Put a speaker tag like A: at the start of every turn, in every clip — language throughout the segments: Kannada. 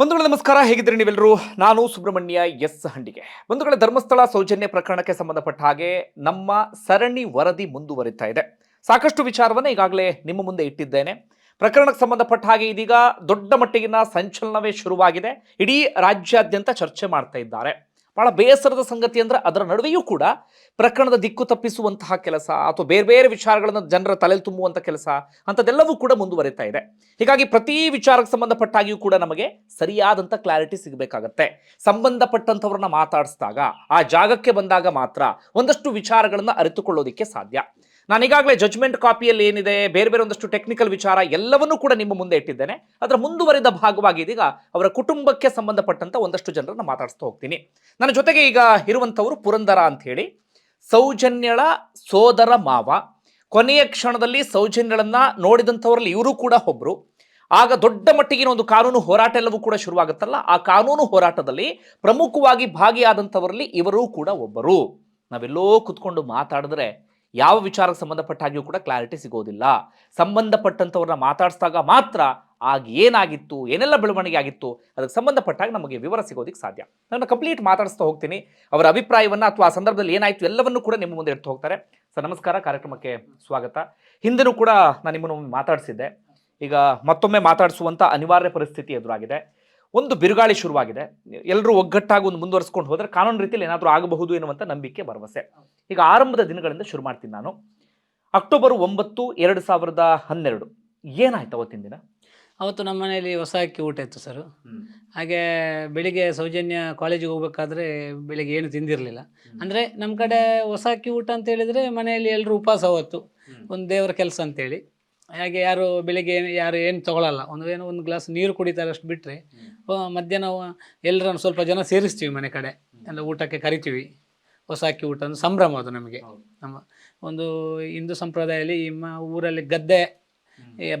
A: ಬಂಧುಗಳ, ನಮಸ್ಕಾರ. ಹೇಗಿದ್ದೀರಿ ನೀವೆಲ್ಲರೂ? ನಾನು ಸುಬ್ರಹ್ಮಣ್ಯ ಎಸ್ ಹಂಡಿಗೆ. ಬಂಧುಗಳ, ಧರ್ಮಸ್ಥಳ ಸೌಜನ್ಯ ಪ್ರಕರಣಕ್ಕೆ ಸಂಬಂಧಪಟ್ಟ ಹಾಗೆ ನಮ್ಮ ಸರಣಿ ವರದಿ ಮುಂದುವರಿತಾ ಇದೆ. ಸಾಕಷ್ಟು ವಿಚಾರವನ್ನು ಈಗಾಗಲೇ ನಿಮ್ಮ ಮುಂದೆ ಇಟ್ಟಿದ್ದೇನೆ. ಪ್ರಕರಣಕ್ಕೆ ಸಂಬಂಧಪಟ್ಟ ಹಾಗೆ ಇದೀಗ ದೊಡ್ಡ ಮಟ್ಟಿಗಿನ ಸಂಚಲನವೇ ಶುರುವಾಗಿದೆ. ಇಡೀ ರಾಜ್ಯಾದ್ಯಂತ ಚರ್ಚೆ ಮಾಡ್ತಾ ಇದ್ದಾರೆ. ಬಹಳ ಬೇಸರದ ಸಂಗತಿ ಅಂದರೆ ಅದರ ನಡುವೆಯೂ ಕೂಡ ಪ್ರಕರಣದ ದಿಕ್ಕು ತಪ್ಪಿಸುವಂತಹ ಕೆಲಸ ಅಥವಾ ಬೇರೆ ಬೇರೆ ವಿಚಾರಗಳನ್ನು ಜನರ ತಲೆಯಲ್ಲಿ ತುಂಬುವಂಥ ಕೆಲಸ ಅಂಥದ್ದೆಲ್ಲವೂ ಕೂಡ ಮುಂದುವರಿತಾ ಇದೆ. ಹೀಗಾಗಿ ಪ್ರತಿ ವಿಚಾರಕ್ಕೆ ಸಂಬಂಧಪಟ್ಟಾಗಿಯೂ ಕೂಡ ನಮಗೆ ಸರಿಯಾದಂಥ ಕ್ಲಾರಿಟಿ ಸಿಗಬೇಕಾಗತ್ತೆ. ಸಂಬಂಧಪಟ್ಟಂಥವ್ರನ್ನ ಮಾತಾಡಿಸಿದಾಗ, ಆ ಜಾಗಕ್ಕೆ ಬಂದಾಗ ಮಾತ್ರ ಒಂದಷ್ಟು ವಿಚಾರಗಳನ್ನು ಅರಿತುಕೊಳ್ಳೋದಕ್ಕೆ ಸಾಧ್ಯ. ನಾನು ಈಗಾಗಲೇ ಜಜ್ಮೆಂಟ್ ಕಾಪಿಯಲ್ಲಿ ಏನಿದೆ, ಬೇರೆ ಬೇರೆ ಒಂದಷ್ಟು ಟೆಕ್ನಿಕಲ್ ವಿಚಾರ ಎಲ್ಲವನ್ನೂ ಕೂಡ ನಿಮ್ಮ ಮುಂದೆ ಇಟ್ಟಿದ್ದೇನೆ. ಅದರ ಮುಂದುವರಿದ ಭಾಗವಾಗಿ ಇದೀಗ ಅವರ ಕುಟುಂಬಕ್ಕೆ ಸಂಬಂಧಪಟ್ಟಂತ ಒಂದಷ್ಟು ಜನರನ್ನು ಮಾತಾಡಿಸ್ತಾ ಹೋಗ್ತೀನಿ. ನನ್ನ ಜೊತೆಗೆ ಈಗ ಇರುವಂಥವರು ಪುರಂದರ ಅಂತ ಹೇಳಿ. ಸೌಜನ್ಯಳ ಸೋದರ ಮಾವ. ಕೊನೆಯ ಕ್ಷಣದಲ್ಲಿ ಸೌಜನ್ಯಳನ್ನ ನೋಡಿದಂಥವರಲ್ಲಿ ಇವರು ಕೂಡ ಒಬ್ರು. ಆಗ ದೊಡ್ಡ ಮಟ್ಟಿಗಿನ ಒಂದು ಕಾನೂನು ಹೋರಾಟ ಎಲ್ಲವೂ ಕೂಡ ಶುರುವಾಗುತ್ತಲ್ಲ, ಆ ಕಾನೂನು ಹೋರಾಟದಲ್ಲಿ ಪ್ರಮುಖವಾಗಿ ಭಾಗಿಯಾದಂಥವರಲ್ಲಿ ಇವರೂ ಕೂಡ ಒಬ್ಬರು. ನಾವೆಲ್ಲೋ ಕುತ್ಕೊಂಡು ಮಾತಾಡಿದ್ರೆ ಯಾವ ವಿಚಾರಕ್ಕೆ ಸಂಬಂಧಪಟ್ಟ ಹಾಗೆಯೂ ಕೂಡ ಕ್ಲಾರಿಟಿ ಸಿಗೋದಿಲ್ಲ. ಸಂಬಂಧಪಟ್ಟಂಥವ್ರನ್ನ ಮಾತಾಡಿಸಿದಾಗ ಮಾತ್ರ ಆಗ ಏನಾಗಿತ್ತು, ಏನೆಲ್ಲ ಬೆಳವಣಿಗೆ ಆಗಿತ್ತು, ಅದಕ್ಕೆ ಸಂಬಂಧಪಟ್ಟಾಗ ನಮಗೆ ವಿವರ ಸಿಗೋದಕ್ಕೆ ಸಾಧ್ಯ. ನಾನು ಕಂಪ್ಲೀಟ್ ಮಾತಾಡಿಸ್ತಾ ಹೋಗ್ತೀನಿ. ಅವರ ಅಭಿಪ್ರಾಯವನ್ನು ಅಥವಾ ಆ ಸಂದರ್ಭದಲ್ಲಿ ಏನಾಯಿತು ಎಲ್ಲವನ್ನೂ ಕೂಡ ನಿಮ್ಮ ಮುಂದೆ ಇಡ್ತಾ ಹೋಗ್ತಾರೆ. ಸರ್, ನಮಸ್ಕಾರ. ಕಾರ್ಯಕ್ರಮಕ್ಕೆ ಸ್ವಾಗತ. ಹಿಂದೆನೂ ಕೂಡ ನಾನು ನಿಮ್ಮನ್ನು ಮಾತಾಡಿಸಿದ್ದೆ. ಈಗ ಮತ್ತೊಮ್ಮೆ ಮಾತಾಡಿಸುವಂಥ ಅನಿವಾರ್ಯ ಪರಿಸ್ಥಿತಿ ಎದುರಾಗಿದೆ. ಒಂದು ಬಿರುಗಾಳಿ ಶುರುವಾಗಿದೆ. ಎಲ್ಲರೂ ಒಗ್ಗಟ್ಟಾಗಿ ಒಂದು ಮುಂದುವರಿಸ್ಕೊಂಡು ಹೋದರೆ ಕಾನೂನು ರೀತಿಯಲ್ಲಿ ಏನಾದರೂ ಆಗಬಹುದು ಎನ್ನುವಂಥ ನಂಬಿಕೆ ಭರವಸೆ. ಈಗ ಆರಂಭದ ದಿನಗಳಿಂದ ಶುರು ಮಾಡ್ತೀನಿ ನಾನು. ಅಕ್ಟೋಬರ್ ಒಂಬತ್ತು ಎರಡು ಸಾವಿರದ ಹನ್ನೆರಡು. ಏನಾಯ್ತು ಅವತ್ತಿನ ದಿನ?
B: ಅವತ್ತು ನಮ್ಮ ಮನೆಯಲ್ಲಿ ಹೊಸ ಅಕ್ಕಿ ಊಟ ಇತ್ತು ಸರ್. ಹಾಗೆ ಬೆಳಿಗ್ಗೆ ಸೌಜನ್ಯ ಕಾಲೇಜಿಗೆ ಹೋಗ್ಬೇಕಾದ್ರೆ ಬೆಳಿಗ್ಗೆ ಏನು ತಿಂದಿರಲಿಲ್ಲ. ಅಂದರೆ ನಮ್ಮ ಕಡೆ ಹೊಸ ಅಕ್ಕಿ ಊಟ ಅಂತ ಹೇಳಿದರೆ ಮನೆಯಲ್ಲಿ ಎಲ್ಲರೂ ಉಪವಾಸ ಅವತ್ತು. ಒಂದು ದೇವರ ಕೆಲಸ ಅಂತೇಳಿ. ಹಾಗೆ ಯಾರು ಬೆಳಿಗ್ಗೆ ಏನು ಯಾರು ಏನು ತೊಗೊಳಲ್ಲ. ಒಂದು ಏನೋ ಒಂದು ಗ್ಲಾಸ್ ನೀರು ಕುಡಿತಾರೆ ಅಷ್ಟು ಬಿಟ್ಟರೆ ಮಧ್ಯಾಹ್ನ ಎಲ್ಲರನ್ನು ಸ್ವಲ್ಪ ಜನ ಸೇರಿಸ್ತೀವಿ ಮನೆ ಕಡೆ. ಎಲ್ಲ ಊಟಕ್ಕೆ ಕರಿತೀವಿ. ಹೊಸ ಅಕ್ಕಿ ಊಟ ಅಂದ್ರೆ ಸಂಭ್ರಮ ಅದು ನಮಗೆ. ನಮ್ಮ ಒಂದು ಹಿಂದೂ ಸಂಪ್ರದಾಯದಲ್ಲಿ ನಿಮ್ಮ ಊರಲ್ಲಿ ಗದ್ದೆ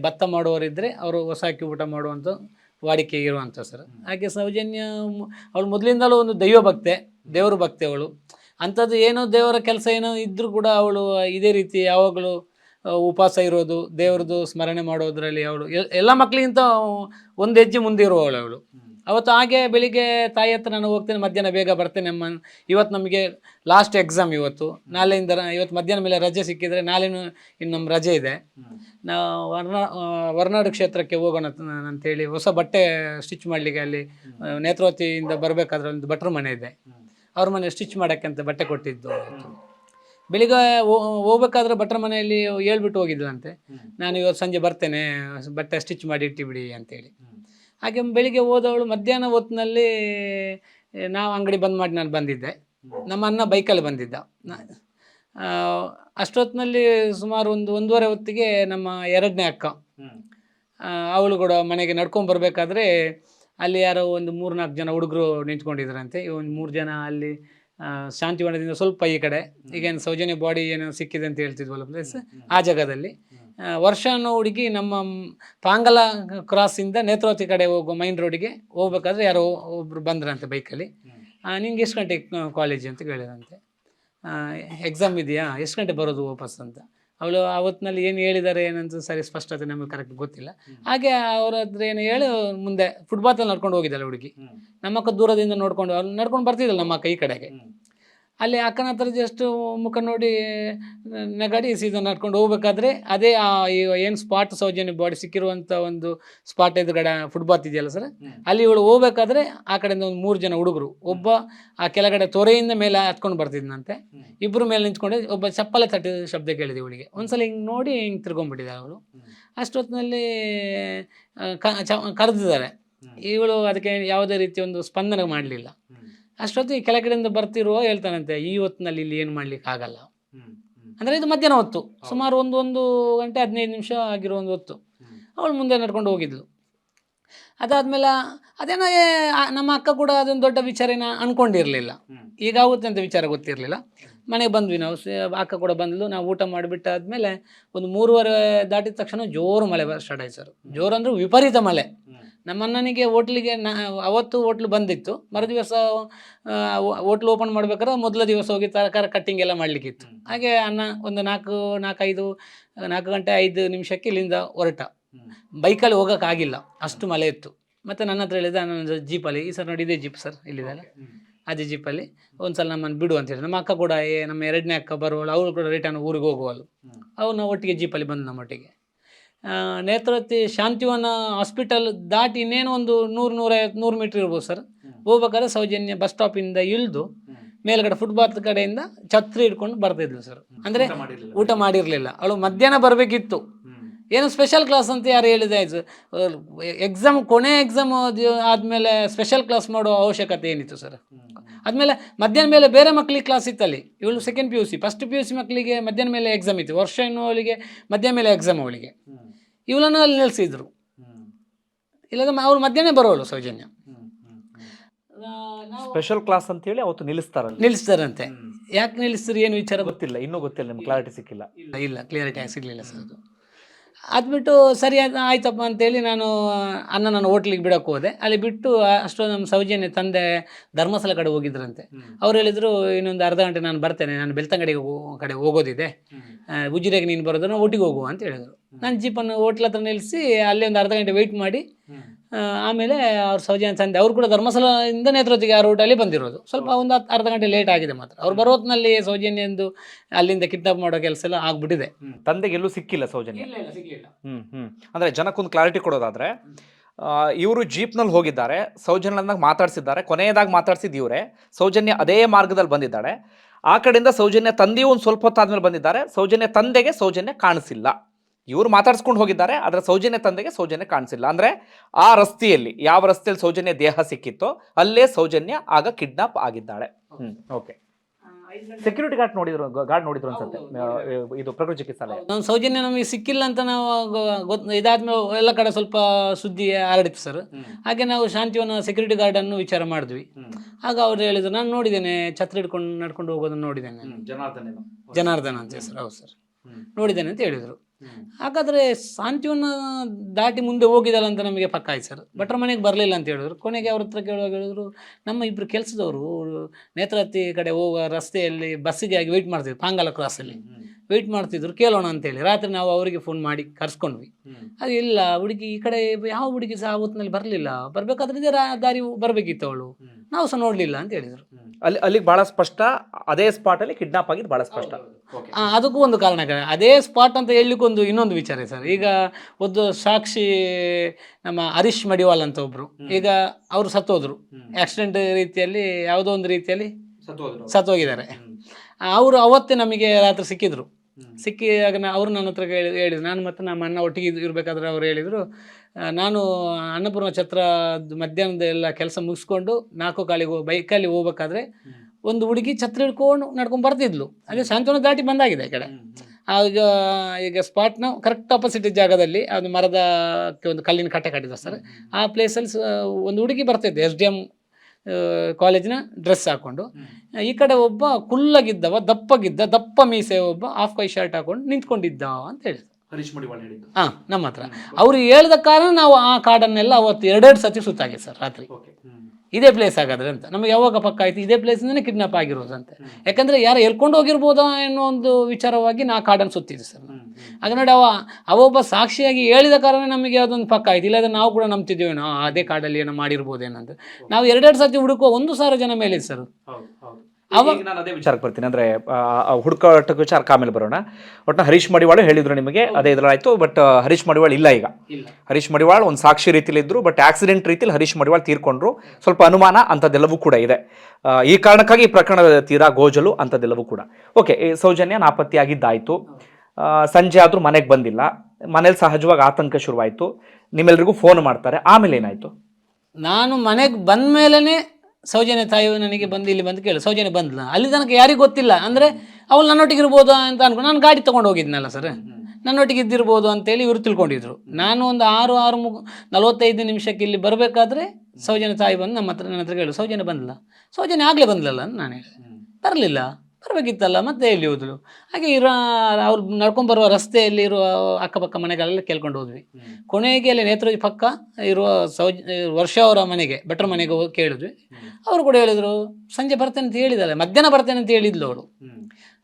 B: ಭತ್ತ ಮಾಡುವವರಿದ್ದರೆ ಅವರು ಹೊಸ ಅಕ್ಕಿ ಊಟ ಮಾಡುವಂಥ ವಾಡಿಕೆ ಇರುವಂಥ ಸರ್. ಹಾಗೆ ಸೌಜನ್ಯ ಅವಳು ಮೊದಲಿಂದಲೂ ಒಂದು ದೈವ ಭಕ್ತೆ ದೇವರು ಭಕ್ತೆ ಅವಳು. ಅಂಥದ್ದು ಏನೋ ದೇವರ ಕೆಲಸ ಏನೋ ಇದ್ದರೂ ಕೂಡ ಅವಳು ಇದೇ ರೀತಿ ಯಾವಾಗಲೂ ಉಪವಾಸ ಇರೋದು, ದೇವ್ರದ್ದು ಸ್ಮರಣೆ ಮಾಡೋದ್ರಲ್ಲಿ ಅವಳು. ಎಲ್ಲ ಮಕ್ಕಳಿಗಿಂತ ಒಂದು ಹೆಜ್ಜೆ ಮುಂದಿರುವವಳು ಅವಳು. ಅವತ್ತು ಹಾಗೆ ಬೆಳಿಗ್ಗೆ ತಾಯಿ ಹತ್ರ ನಾನು ಹೋಗ್ತೇನೆ, ಮಧ್ಯಾಹ್ನ ಬೇಗ ಬರ್ತೇನೆ ಅಮ್ಮ. ಇವತ್ತು ನಮಗೆ ಲಾಸ್ಟ್ ಎಕ್ಸಾಮ್ ಇವತ್ತು. ನಾಳೆಯಿಂದ ಇವತ್ತು ಮಧ್ಯಾಹ್ನ ಮೇಲೆ ರಜೆ ಸಿಕ್ಕಿದ್ರೆ ನಾಳೆನೂ ಇನ್ನು ನಮ್ಮ ರಜೆ ಇದೆ. ನಾವು ವರ್ಣ ಹೊರನಾಡು ಕ್ಷೇತ್ರಕ್ಕೆ ಹೋಗೋಣ ಅಂತೇಳಿ ಹೊಸ ಬಟ್ಟೆ ಸ್ಟಿಚ್ ಮಾಡಲಿಕ್ಕೆ ಅಲ್ಲಿ ನೇತ್ರಾವತಿಯಿಂದ ಬರಬೇಕಾದ್ರೆ ಒಂದು ಭಟ್ರ ಮನೆ ಇದೆ. ಅವ್ರ ಮನೆ ಸ್ಟಿಚ್ ಮಾಡೋಕ್ಕೆ ಅಂತ ಬಟ್ಟೆ ಕೊಟ್ಟಿದ್ದು. ಬೆಳಿಗ್ಗೆ ಹೋಗ್ಬೇಕಾದ್ರೆ ಭಟ್ರ ಮನೆಯಲ್ಲಿ ಹೇಳ್ಬಿಟ್ಟು ಹೋಗಿದ್ಲಂತೆ. ನಾನು ಇವತ್ತು ಸಂಜೆ ಬರ್ತೇನೆ, ಬಟ್ಟೆ ಸ್ಟಿಚ್ ಮಾಡಿ ಇಟ್ಟಿಬಿಡಿ ಅಂತೇಳಿ. ಹಾಗೆ ಬೆಳಿಗ್ಗೆ ಹೋದವಳು ಮಧ್ಯಾಹ್ನ ಹೊತ್ತಿನಲ್ಲಿ ನಾವು ಅಂಗಡಿ ಬಂದ್ ಮಾಡಿ ನಾನು ಬಂದಿದ್ದೆ. ನಮ್ಮ ಅಣ್ಣ ಬೈಕಲ್ಲಿ ಬಂದಿದ್ದ. ಅಷ್ಟೊತ್ತಿನಲ್ಲಿ ಸುಮಾರು ಒಂದು, ಒಂದೂವರೆ ಹೊತ್ತಿಗೆ ನಮ್ಮ ಎರಡನೇ ಅಕ್ಕ ಅವಳು ಕೂಡ ಮನೆಗೆ ನಡ್ಕೊಂಡು ಬರಬೇಕಾದ್ರೆ ಅಲ್ಲಿ ಯಾರೋ ಒಂದು ಮೂರು ನಾಲ್ಕು ಜನ ಹುಡುಗರು ನಿಂತ್ಕೊಂಡಿದ್ರಂತೆ. ಒಂದು ಮೂರು ಜನ ಅಲ್ಲಿ ಶಾಂತಿವನದಿಂದ ಸ್ವಲ್ಪ ಈ ಕಡೆ. ಈಗೇನು ಸೌಜನ್ಯ ಬಾಡಿ ಏನೋ ಸಿಕ್ಕಿದೆ ಅಂತ ಹೇಳ್ತಿದ್ವಲ್ಲ ಪ್ಲೇಸ್ ಆ ಜಾಗದಲ್ಲಿ. ವರ್ಷ ಅನ್ನೋ ಹುಡುಗಿ ನಮ್ಮ ಪಾಂಗಲ ಕ್ರಾಸಿಂದ ನೇತ್ರಾವತಿ ಕಡೆ ಹೋಗೋ ಮೈನ್ ರೋಡಿಗೆ ಹೋಗ್ಬೇಕಾದ್ರೆ ಯಾರೋ ಒಬ್ರು ಬಂದ್ರಂತೆ ಬೈಕಲ್ಲಿ ನಿಂಗೆ ಎಷ್ಟು ಗಂಟೆಗೆ ಕಾಲೇಜ್ ಅಂತ ಕೇಳಿದಂತೆ ಎಕ್ಸಾಮ್ ಇದೆಯಾ? ಎಷ್ಟು ಗಂಟೆ ಬರೋದು ವಾಪಸ್ ಅಂತ. ಅವಳು ಅವತ್ತಿನಲ್ಲಿ ಏನು ಹೇಳಿದ್ದಾರೆ ಏನಂತ ಸರಿ ಸ್ಪಷ್ಟತೆ ನಮಗೆ ಕರೆಕ್ಟ್ ಗೊತ್ತಿಲ್ಲ. ಹಾಗೆ ಅವ್ರ ಹತ್ರ ಏನು ಹೇಳು ಮುಂದೆ ಫುಟ್ಬಾತಲ್ಲಿ ನಡ್ಕೊಂಡು ಹೋಗಿದ್ದಾಳೆ ಹುಡುಗಿ. ನಮ್ಮಕ್ಕ ದೂರದಿಂದ ನೋಡ್ಕೊಂಡು ಅವ್ರು ನಡ್ಕೊಂಡು ಬರ್ತಿದ್ದಲ್ಲ ನಮ್ಮ ಅಕ್ಕ ಈ ಕಡೆಗೆ. ಅಲ್ಲಿ ಅಕ್ಕನ ಹತ್ರ ಜಸ್ಟ್ ಮುಖ ನೋಡಿ ನೆಗಡಿ ಸೀಸನ್ ನಡ್ಕೊಂಡು ಹೋಗ್ಬೇಕಾದ್ರೆ ಅದೇ ಆ ಏನು ಸ್ಪಾಟ್ ಸೌಜನ್ಯ ಬಾಡಿ ಸಿಕ್ಕಿರುವಂಥ ಒಂದು ಸ್ಪಾಟ್ ಎದುರುಗಡೆ ಫುಟ್ಬಾತ್ ಇದೆಯಲ್ಲ ಸರ್ ಅಲ್ಲಿ ಇವಳು ಹೋಗ್ಬೇಕಾದ್ರೆ ಆ ಕಡೆಯಿಂದ ಒಂದು ಮೂರು ಜನ ಹುಡುಗರು. ಒಬ್ಬ ಆ ಕೆಳಗಡೆ ತೊರೆಯಿಂದ ಮೇಲೆ ಹತ್ಕೊಂಡು ಬರ್ತಿದ್ನಂತೆ. ಇಬ್ಬರು ಮೇಲೆ ನಿಂತ್ಕೊಂಡು ಒಬ್ಬ ಚಪ್ಪಲೆ ತಟ್ಟಿದ ಶಬ್ದ ಕೇಳಿದೆ ಇವಳಿಗೆ. ಒಂದ್ಸಲ ಹಿಂಗೆ ನೋಡಿ ಹಿಂಗೆ ತಿರ್ಕೊಂಡ್ಬಿಟ್ಟಿದೆ ಅವಳು. ಅಷ್ಟೊತ್ತಿನಲ್ಲಿ ಕರೆದಿದ್ದಾರೆ. ಇವಳು ಅದಕ್ಕೆ ಯಾವುದೇ ರೀತಿ ಒಂದು ಸ್ಪಂದನೆ ಮಾಡಲಿಲ್ಲ. ಅಷ್ಟೊತ್ತಿಗೆ ಕೆಳಗಡೆಯಿಂದ ಬರ್ತಿರುವ ಹೇಳ್ತಾನಂತೆ ಈ ಹೊತ್ತಿನಲ್ಲಿ ಇಲ್ಲಿ ಏನು ಮಾಡ್ಲಿಕ್ಕೆ ಆಗಲ್ಲ. ಅಂದರೆ ಇದು ಮಧ್ಯಾಹ್ನ ಹೊತ್ತು ಸುಮಾರು ಒಂದು ಒಂದು ಗಂಟೆ ಹದಿನೈದು ನಿಮಿಷ ಆಗಿರೋ ಒಂದು ಹೊತ್ತು. ಅವಳು ಮುಂದೆ ನಡ್ಕೊಂಡು ಹೋಗಿದ್ಲು. ಅದಾದ್ಮೇಲೆ ಅದೇನೋ ನಮ್ಮ ಅಕ್ಕ ಕೂಡ ಅದೊಂದು ದೊಡ್ಡ ವಿಚಾರನ ಅನ್ಕೊಂಡಿರಲಿಲ್ಲ. ಈಗ ಆಗುತ್ತೆ ಅಂತ ವಿಚಾರ ಗೊತ್ತಿರಲಿಲ್ಲ. ಮನೆಗೆ ಬಂದ್ವಿ ನಾವು ಅಕ್ಕ ಕೂಡ ಬಂದ್ಲು ನಾವು ಊಟ ಮಾಡಿಬಿಟ್ಟಾದ್ಮೇಲೆ ಒಂದು ಮೂರುವರೆ ದಾಟಿದ ತಕ್ಷಣ ಜೋರು ಮಳೆ ಸ್ಟಾರ್ಟ್ ಆಯ್ತು ಸರ್. ಜೋರು ಅಂದ್ರೆ ವಿಪರೀತ ಮಳೆ. ನಮ್ಮ ಅಣ್ಣನಿಗೆ ಹೋಟ್ಲಿಗೆ ನಾ ಅವತ್ತು ಹೋಟ್ಲು ಬಂದಿತ್ತು. ಮರುದಿವಸ ಹೋಟ್ಲು ಓಪನ್ ಮಾಡ್ಬೇಕಾದ್ರೆ ಮೊದಲ ದಿವಸ ಹೋಗಿ ತರಕಾರಿ ಕಟ್ಟಿಂಗ್ ಎಲ್ಲ ಮಾಡಲಿಕ್ಕಿತ್ತು. ಹಾಗೆ ಅನ್ನ ಒಂದು ನಾಲ್ಕು ನಾಲ್ಕೈದು ನಾಲ್ಕು ಗಂಟೆ ಐದು ನಿಮಿಷಕ್ಕೆ ಇಲ್ಲಿಂದ ಹೊರಟ. ಬೈಕಲ್ಲಿ ಹೋಗೋಕ್ಕಾಗಿಲ್ಲ. ಅಷ್ಟು ಮಳೆ ಇತ್ತು. ಮತ್ತು ನನ್ನ ಹತ್ರ ಹೇಳಿದ ನನ್ನ ಜೀಪಲ್ಲಿ ಈ ಸರ್ ನೋಡಿ ಇದೇ ಜೀಪ್ ಸರ್ ಇಲ್ಲಿದೆಲ್ಲ ಅದೇ ಜೀಪಲ್ಲಿ ಒಂದು ಸಲ ನಮ್ಮನ್ನು ಬಿಡು ಅಂತ ಹೇಳಿ ನಮ್ಮ ಅಕ್ಕ ಕೂಡ ಏ ನಮ್ಮ ಎರಡನೇ ಅಕ್ಕ ಬರುವಳು ಅವಳು ಕೂಡ ರಿಟರ್ನ್ ಊರಿಗೆ ಹೋಗುವಳು. ಅವನು ಒಟ್ಟಿಗೆ ಜೀಪಲ್ಲಿ ಬಂದು ನಮ್ಮೊಟ್ಟಿಗೆ. ನೇತ್ರಾವತಿ ಶಾಂತಿವನ ಹಾಸ್ಪಿಟಲ್ ದಾಟಿ ಇನ್ನೇನು ಒಂದು ನೂರು ನೂರೈವತ್ತು ನೂರು ಮೀಟ್ರ್ ಇರ್ಬೋದು ಸರ್ ಹೋಗ್ಬೇಕಾದ್ರೆ ಸೌಜನ್ಯ ಬಸ್ ಸ್ಟಾಪಿಂದ ಇಳಿದು ಮೇಲ್ಗಡೆ ಫುಟ್ಪಾತ್ ಕಡೆಯಿಂದ ಛತ್ರಿ ಹಿಡ್ಕೊಂಡು ಬರ್ತಿದ್ಲು ಸರ್ ಅಂದರೆ ಊಟ ಮಾಡಿರಲಿಲ್ಲ. ಅವಳು ಮಧ್ಯಾಹ್ನ ಬರಬೇಕಿತ್ತು. ಏನು ಸ್ಪೆಷಲ್ ಕ್ಲಾಸ್ ಅಂತ ಯಾರು ಹೇಳಿದೆ ಆಯ್ತು ಎಕ್ಸಾಮ್ ಕೊನೆ ಎಕ್ಸಾಮ್ ಆದಮೇಲೆ ಸ್ಪೆಷಲ್ ಕ್ಲಾಸ್ ಮಾಡೋ ಅವಶ್ಯಕತೆ ಏನಿತ್ತು ಸರ್ ಆದಮೇಲೆ ಮಧ್ಯಾಹ್ನ ಮೇಲೆ ಬೇರೆ ಮಕ್ಕಳಿಗೆ ಕ್ಲಾಸ್ ಇತ್ತಲ್ಲಿ. ಇವಳು second P U C first P U C ಮಕ್ಕಳಿಗೆ ಮಧ್ಯಾಹ್ನ ಮೇಲೆ ಎಕ್ಸಾಮ್ ಇತ್ತು. ವರ್ಷ ಅವಳಿಗೆ ಮಧ್ಯಾಹ್ನ ಮೇಲೆ ಎಕ್ಸಾಮ್ ಅವಳಿಗೆ. ಇವಳನ್ನು ಅಲ್ಲಿ ನಿಲ್ಲಿಸಿದ್ರು ಇಲ್ಲದ ಅವ್ರು ಮಧ್ಯಾಹ್ನ ಬರೋಲ್ಲ ಸೌಜನ್ಯ.
A: ಸ್ಪೆಷಲ್ ಕ್ಲಾಸ್ ಅಂತ ಹೇಳಿ ಅವತ್ತು ನಿಲ್ಲಿಸ್ತಾರ
B: ನಿಲ್ಲಿಸ್ತಾರಂತೆ. ಯಾಕೆ ನಿಲ್ಲಿಸ್ತಾರೆ? ಏನು ವಿಚಾರ ಗೊತ್ತಿಲ್ಲ.
A: ಇನ್ನೂ ಗೊತ್ತಿಲ್ಲ ನಿಮ್ಗೆ ಕ್ಲಾರಿಟಿ ಸಿಕ್ಕಿಲ್ಲ.
B: ಇಲ್ಲ. ಇಲ್ಲ ಕ್ಲಿಯರಿಟಿ ಆಗಿ ಸಿಗಲಿಲ್ಲ ಸರ್ ಅದು. ಅದ್ಬಿಟ್ಟು ಸರಿ ಅದು ಆಯ್ತಪ್ಪ ಅಂತೇಳಿ ನಾನು ಅನ್ನ ನಾನು ಹೋಟ್ಲಿಗೆ ಬಿಡೋಕೆ ಹೋದೆ. ಅಲ್ಲಿ ಬಿಟ್ಟು ಅಷ್ಟು ನಮ್ಮ ಸೌಜನ್ಯ ತಂದೆ ಧರ್ಮಸ್ಥಳ ಕಡೆ ಹೋಗಿದ್ರಂತೆ. ಅವ್ರು ಹೇಳಿದ್ರು ಇನ್ನೊಂದು ಅರ್ಧ ಗಂಟೆ ನಾನು ಬರ್ತೇನೆ ನಾನು ಬೆಳ್ತಂಗಡಿಗೆ ಕಡೆ ಹೋಗೋದಿದೆ. ಉಜಿರೆಗೆ ನೀನು ಬರೋದನ್ನು ಒಟ್ಟಿಗೆ ಹೋಗುವ ಅಂತ ಹೇಳಿದ್ರು. ನಾನು ಜೀಪನ್ನು ಹೋಟ್ಲ್ ಹತ್ರ ನಿಲ್ಲಿಸಿ ಅಲ್ಲೇ ಒಂದು ಅರ್ಧ ಗಂಟೆ ವೆಯ್ಟ್ ಮಾಡಿ ಆಮೇಲೆ ಅವ್ರು ಸೌಜನ್ಯ ತಂದೆ ಅವ್ರು ಕೂಡ ಧರ್ಮಸ್ಥಳದಿಂದ ನೇತೃತ್ವಕ್ಕೆ ಆ ರೂಟಲ್ಲಿ ಬಂದಿರೋದು. ಸ್ವಲ್ಪ ಒಂದು ಹತ್ತು ಅರ್ಧ ಗಂಟೆ ಲೇಟ್ ಆಗಿದೆ ಮಾತ್ರ. ಅವ್ರು ಬರೋ ಸೌಜನ್ಯ ಎಂದು ಅಲ್ಲಿಂದ ಕಿಡ್ನಾಪ್ ಮಾಡೋ ಕೆಲಸ ಎಲ್ಲ ಆಗ್ಬಿಟ್ಟಿದೆ.
A: ತಂದೆಗೆ ಎಲ್ಲೂ ಸಿಕ್ಕಿಲ್ಲ ಸೌಜನ್ಯ? ಹ್ಮ್ ಹ್ಮ್. ಅಂದ್ರೆ ಜನಕ್ಕೊಂದು ಕ್ಲಾರಿಟಿ ಕೊಡೋದಾದ್ರೆ ಇವರು ಜೀಪ್ನಲ್ಲಿ ಹೋಗಿದ್ದಾರೆ ಸೌಜನ್ಯನಾಗ ಮಾತಾಡ್ಸಿದ್ದಾರೆ ಕೊನೆಯದಾಗಿ ಮಾತಾಡ್ಸಿದ್ದು ಇವರೇ. ಸೌಜನ್ಯ ಅದೇ ಮಾರ್ಗದಲ್ಲಿ ಬಂದಿದ್ದಾಳೆ. ಆ ಕಡೆಯಿಂದ ಸೌಜನ್ಯ ತಂದೆಯೂ ಒಂದು ಸ್ವಲ್ಪ ಹೊತ್ತಾದ್ಮೇಲೆ ಬಂದಿದ್ದಾರೆ. ಸೌಜನ್ಯ ತಂದೆಗೆ ಸೌಜನ್ಯ ಕಾಣಿಸಿಲ್ಲ. ಇವರು ಮಾತಾಡ್ಸ್ಕೊಂಡು ಹೋಗಿದ್ದಾರೆ ಆದರೆ ಸೌಜನ್ಯ ತಂದೆಗೆ ಸೌಜನ್ಯ ಕಾಣಿಸಿಲ್ಲ. ಅಂದ್ರೆ ಆ ರಸ್ತೆಯಲ್ಲಿ ಯಾವ ರಸ್ತೆಯಲ್ಲಿ ಸೌಜನ್ಯ ದೇಹ ಸಿಕ್ಕಿತ್ತೋ ಅಲ್ಲೇ ಸೌಜನ್ಯ ಆಗ ಕಿಡ್ನಾಪ್ ಆಗಿದ್ದಾಳೆ. ಹ್ಮ್ ಓಕೆ ಸೆಕ್ಯೂರಿಟಿ ಗಾರ್ಡ್ ನೋಡಿದ್ರು ಗಾರ್ಡ್ ನೋಡಿದ್ರು ಅನ್ಸುತ್ತೆ. ಇದು ಪ್ರಕೃತಿ ಚಿಕಿತ್ಸಾಲಯ.
B: ನಮ್ಮ ಸೌಜನ್ಯ ನಮಗೆ ಸಿಕ್ಕಿಲ್ಲ ಅಂತ ನಾವು ಗೊತ್ತ ಇದಾದ್ಮೇಲೆ ಎಲ್ಲ ಕಡೆ ಸ್ವಲ್ಪ ಸುದ್ದಿ ಹರಡಿತ್ತು ಸರ್ ಹಾಗೆ ನಾವು ಶಾಂತಿವನ ಸೆಕ್ಯೂರಿಟಿ ಗಾರ್ಡ್ ಅನ್ನು ವಿಚಾರ ಮಾಡಿದ್ವಿ. ಆಗ ಅವ್ರು ಹೇಳಿದ್ರು ನಾನು ನೋಡಿದ್ದೇನೆ ಛತ್ರ ಹಿಡ್ಕೊಂಡು ನಡ್ಕೊಂಡು ಹೋಗೋದನ್ನು ನೋಡಿದ್ದೇನೆ.
A: ಜನಾರ್ದನ
B: ಜನಾರ್ದನ ಅಂತ ಸರ್ ಹೌದು ಸರ್ ನೋಡಿದ್ದೇನೆ ಅಂತ ಹೇಳಿದರು. ಹಾಗಾದರೆ ಶಾಂತಿವನ್ನ ದಾಟಿ ಮುಂದೆ ಹೋಗಿದಲ್ಲ ಅಂತ ನಮಗೆ ಪಕ್ಕ ಆಯ್ತು ಸರ್. ಭಟ್ರ ಮನೆಗೆ ಬರಲಿಲ್ಲ ಅಂತ ಹೇಳಿದ್ರು. ಕೊನೆಗೆ ಅವ್ರ ಹತ್ರ ಕೇಳುವಾಗ ಹೇಳಿದ್ರು ನಮ್ಮ ಇಬ್ಬರು ಕೆಲಸದವರು ನೇತ್ರಾವತಿ ಕಡೆ ಹೋಗುವ ರಸ್ತೆಯಲ್ಲಿ ಬಸ್ಸಿಗೆ ಆಗಿ ವೆಯ್ಟ್ ಮಾಡ್ತಿದ್ರು ಪಾಂಗಲ ಕ್ರಾಸಲ್ಲಿ ವೆಯ್ಟ್ ಮಾಡ್ತಿದ್ರು ಕೇಳೋಣ ಅಂತೇಳಿ. ರಾತ್ರಿ ನಾವು ಅವರಿಗೆ ಫೋನ್ ಮಾಡಿ ಕರ್ಸ್ಕೊಂಡ್ವಿ. ಅದು ಇಲ್ಲ ಹುಡುಗಿ ಈ ಕಡೆ ಯಾವ ಹುಡುಗಿ ಸಹ ಹೊತ್ತಿನಲ್ಲಿ ಬರಲಿಲ್ಲ. ಬರಬೇಕಾದ್ರೆ ಇದೇ ರಾ- ದಾರಿ ಬರಬೇಕಿತ್ತು ಅವಳು. ನಾವು ಸಹ ನೋಡಲಿಲ್ಲ ಅಂತ ಹೇಳಿದರು.
A: ಅಲ್ಲಿ ಅಲ್ಲಿಗೆ ಭಾಳ ಸ್ಪಷ್ಟ ಅದೇ ಸ್ಪಾಟ್ ಅಲ್ಲಿ ಕಿಡ್ನಾಪ್ ಆಗಿದ್ದು ಭಾಳ ಸ್ಪಷ್ಟ.
B: ಆ, ಅದಕ್ಕೂ ಒಂದು ಕಾರಣ ಇದೆ. ಅದೇ ಸ್ಪಾಟ್ ಅಂತ ಹೇಳಲಿಕ್ಕೊಂದು ಇನ್ನೊಂದು ವಿಚಾರ ಇದೆ ಸರ್. ಈಗ ಒಂದು ಸಾಕ್ಷಿ ನಮ್ಮ ಹರೀಶ್ ಮಡಿವಾಲ್ ಅಂತ ಒಬ್ರು. ಈಗ ಅವರು ಸತ್ತೋದ್ರು. ಆಕ್ಸಿಡೆಂಟ್ ರೀತಿಯಲ್ಲಿ ಯಾವುದೋ ಒಂದು ರೀತಿಯಲ್ಲಿ ಸತ್ತೋಗಿದ್ದಾರೆ. ಅವರು ಅವತ್ತೇ ನಮಗೆ ರಾತ್ರಿ ಸಿಕ್ಕಿದ್ರು. ಸಿಕ್ಕಿದಾಗ ನಾ ಅವರು ನನ್ನ ಹತ್ರ ಹೇಳಿ ಹೇಳಿದ್ರು. ನಾನು ಮತ್ತು ನಮ್ಮ ಅಣ್ಣ ಒಟ್ಟಿಗೆ ಇದ್- ಇರ್ಬೇಕಾದ್ರೆ ಅವ್ರು ಹೇಳಿದರು. ನಾನು ಅನ್ನಪೂರ್ಣ ಛತ್ರ ಮಧ್ಯಾಹ್ನದ ಎಲ್ಲ ಕೆಲಸ ಮುಗಿಸ್ಕೊಂಡು ನಾಲ್ಕು ಕಾಲಿಗೆ ಬೈಕಲ್ಲಿ ಹೋಗ್ಬೇಕಾದ್ರೆ ಒಂದು ಹುಡುಗಿ ಛತ್ರ ಹಿಡ್ಕೊಂಡು ನಡ್ಕೊಂಡು ಬರ್ತಿದ್ಲು. ಅದೇ ಸಾಂತ್ವನ ದಾಟಿ ಬಂದಾಗಿದೆ ಆ ಕಡೆ. ಆಗ ಈಗ ಸ್ಪಾಟ್ನ ಕರೆಕ್ಟ್ ಆಪೋಸಿಟ್ ಜಾಗದಲ್ಲಿ ಅದು ಮರದ ಒಂದು ಕಲ್ಲಿನ ಕಟ್ಟೆ ಕಟ್ಟಿದ ಸರ್. ಆ ಪ್ಲೇಸಲ್ಲಿ ಒಂದು ಹುಡುಗಿ ಬರ್ತಿದ್ದೆ ಎಸ್ ಡಿ ಎಂ ಕಾಲೇಜಿನ ಡ್ರೆಸ್ ಹಾಕೊಂಡು. ಈ ಕಡೆ ಒಬ್ಬ ಕುಳ್ಳಗಿದ್ದವ ದಪ್ಪಗಿದ್ದ ದಪ್ಪ ಮೀಸೆ ಒಬ್ಬ ಹಾಫ್ ಕೈ ಶರ್ಟ್ ಹಾಕೊಂಡು ನಿಂತ್ಕೊಂಡಿದ್ದ ಅಂತ ಹೇಳಿದ್ರು ಹಾ ನಮ್ಮ ಹತ್ರ. ಅವ್ರು ಹೇಳಿದ ಕಾರಣ ನಾವು ಆ ಕಾಡನ್ನೆಲ್ಲ ಅವತ್ತು ಎರಡೆರಡು ಸತಿ ಸುತ್ತಾಗಿದೆ ಸರ್ ರಾತ್ರಿ. ಇದೇ ಪ್ಲೇಸ್ ಆಗಾದ್ರೆ ಅಂತ. ನಮಗೆ ಯಾವಾಗ ಪಕ್ಕ ಆಯ್ತು? ಇದೇ ಪ್ಲೇಸಿಂದನೇ ಕಿಡ್ನಾಪ್ ಆಗಿರೋದಂತೆ ಯಾಕಂದ್ರೆ ಯಾರು ಎಲ್ಕೊಂಡು ಹೋಗಿರ್ಬೋದಾ ಅನ್ನೋ ಒಂದು ವಿಚಾರವಾಗಿ ನಾ ಕಾಡನ್ನು ಸುತ್ತಿದ್ದೆ ಸರ್. ಆಗ ನೋಡಿ ಅವ ಅವೊಬ್ಬ ಸಾಕ್ಷಿಯಾಗಿ ಹೇಳಿದ ಕಾರಣ ನಮಗೆ ಅದೊಂದು ಪಕ್ಕ ಆಯ್ತು. ಇಲ್ಲದ್ರೆ ನಾವು ಕೂಡ ನಂಬ್ತಿದ್ದೇವೇನೋ? ನಾವು ಅದೇ ಕಾಡಲ್ಲಿ ಏನೋ ಮಾಡಿರ್ಬೋದೇನಂತ. ನಾವು ಎರಡೆರಡು ಸರ್ತಿ ಹುಡುಕುವ ಒಂದು ಸಾವಿರ ಜನ ಮೇಲೆ ಸರ್.
A: ಅವಾಗ ನಾನು ಅದೇ ವಿಚಾರಕ್ಕೆ ಬರ್ತೀನಿ. ಅಂದ್ರೆ ಹುಡುಕಾಟಕ್ಕೆ ವಿಚಾರಕ್ಕೆ ಆಮೇಲೆ ಬರೋಣ. ಒಟ್ಟು ಹರೀಶ್ ಮಡಿವಾಳ ಹೇಳಿದ್ರು ನಿಮಗೆ ಅದೇ ಇದ್ರಾಯ್ತು ಬಟ್ ಹರೀಶ್ ಮಡಿವಾಳ ಇಲ್ಲ ಈಗ. ಹರೀಶ್ ಮಡಿವಾಳ ಒಂದು ಸಾಕ್ಷಿ ರೀತಿಲಿ ಇದ್ರು ಬಟ್ ಆಕ್ಸಿಡೆಂಟ್ ರೀತಿಲಿ ಹರೀಶ್ ಮಡಿವಾಳ ತೀರ್ಕೊಂಡ್ರು. ಸ್ವಲ್ಪ ಅನುಮಾನ ಅಂತದೆಲ್ಲವೂ ಕೂಡ ಇದೆ. ಈ ಕಾರಣಕ್ಕಾಗಿ ಈ ಪ್ರಕರಣದ ತೀರಾ ಗೋಜಲು ಅಂಥದ್ದೆಲ್ಲವೂ ಕೂಡ. ಓಕೆ ಸೌಜನ್ಯ ನಾಪತ್ತೆಯಾಗಿದ್ದಾಯ್ತು. ಸಂಜೆ ಆದರೂ ಮನೆಗೆ ಬಂದಿಲ್ಲ. ಮನೇಲಿ ಸಹಜವಾಗಿ ಆತಂಕ ಶುರುವಾಯಿತು. ನಿಮ್ಮೆಲ್ರಿಗೂ ಫೋನ್ ಮಾಡ್ತಾರೆ. ಆಮೇಲೆ ಏನಾಯ್ತು?
B: ನಾನು ಮನೆಗೆ ಬಂದ ಮೇಲೇ ಸೌಜನ್ಯ ತಾಯಿ ನನಗೆ ಬಂದು ಇಲ್ಲಿ ಬಂದು ಕೇಳಿ. ಸೌಜನ್ಯ ಬಂದ್ಲ. ಅಲ್ಲಿ ತನಕ ಯಾರಿಗೂ ಗೊತ್ತಿಲ್ಲ. ಅಂದರೆ ಅವಳು ನನ್ನೊಟ್ಟಿಗೆ ಇರ್ಬೋದು ಅಂತ ಅನ್ಕೊಂಡು ನಾನು ಗಾಡಿ ತೊಗೊಂಡು ಹೋಗಿದ್ನಲ್ಲ ಸರ್. ನನ್ನೊಟ್ಟಿಗೆ ಇದ್ದಿರ್ಬೋದು ಅಂತೇಳಿ ಇವರು ತಿಳ್ಕೊಂಡಿದ್ರು. ನಾನು ಒಂದು ಆರು ಆರು ಮುಗು ನಲವತ್ತೈದು ನಿಮಿಷಕ್ಕೆ ಇಲ್ಲಿ ಬರಬೇಕಾದ್ರೆ ಸೌಜನ್ಯ ತಾಯಿ ಬಂದು ನಮ್ಮ ಹತ್ರ ನನ್ನ ಹತ್ರ ಕೇಳು. ಸೌಜನ್ಯ ಬಂದಿಲ್ಲ ಸೌಜನ್ಯ ಆಗಲೇ ಬಂದ್ಲಲ್ಲ ಅಂತ ನಾನು ಬರಲಿಲ್ಲ ಬರಬೇಕಿತ್ತಲ್ಲ ಮತ್ತೆ ಎಲ್ಲಿ ಹೋದಳು ಹಾಗೆ ಇರೋ ಅವ್ರು ನಡ್ಕೊಂಡು ಬರುವ ರಸ್ತೆಯಲ್ಲಿ ಇರುವ ಅಕ್ಕಪಕ್ಕ ಮನೆಗಳೆಲ್ಲ ಕೇಳ್ಕೊಂಡು ಹೋದ್ವಿ. ಕೊನೆಗೆ ಅಲ್ಲಿ ನೇತ್ರಾವತಿ ಪಕ್ಕ ಇರುವ ಸೌಜ್ ವರ್ಷ ಅವರ ಮನೆಗೆ ಭಟ್ರ ಮನೆಗೆ ಹೋಗಿ ಕೇಳಿದ್ವಿ. ಅವರು ಕೂಡ ಹೇಳಿದರು ಸಂಜೆ ಬರ್ತೇನೆ ಅಂತ ಹೇಳಿದಾಳೆ ಮಧ್ಯಾಹ್ನ ಬರ್ತೇನೆ ಅಂತ ಹೇಳಿದ್ಲು ಅವಳು.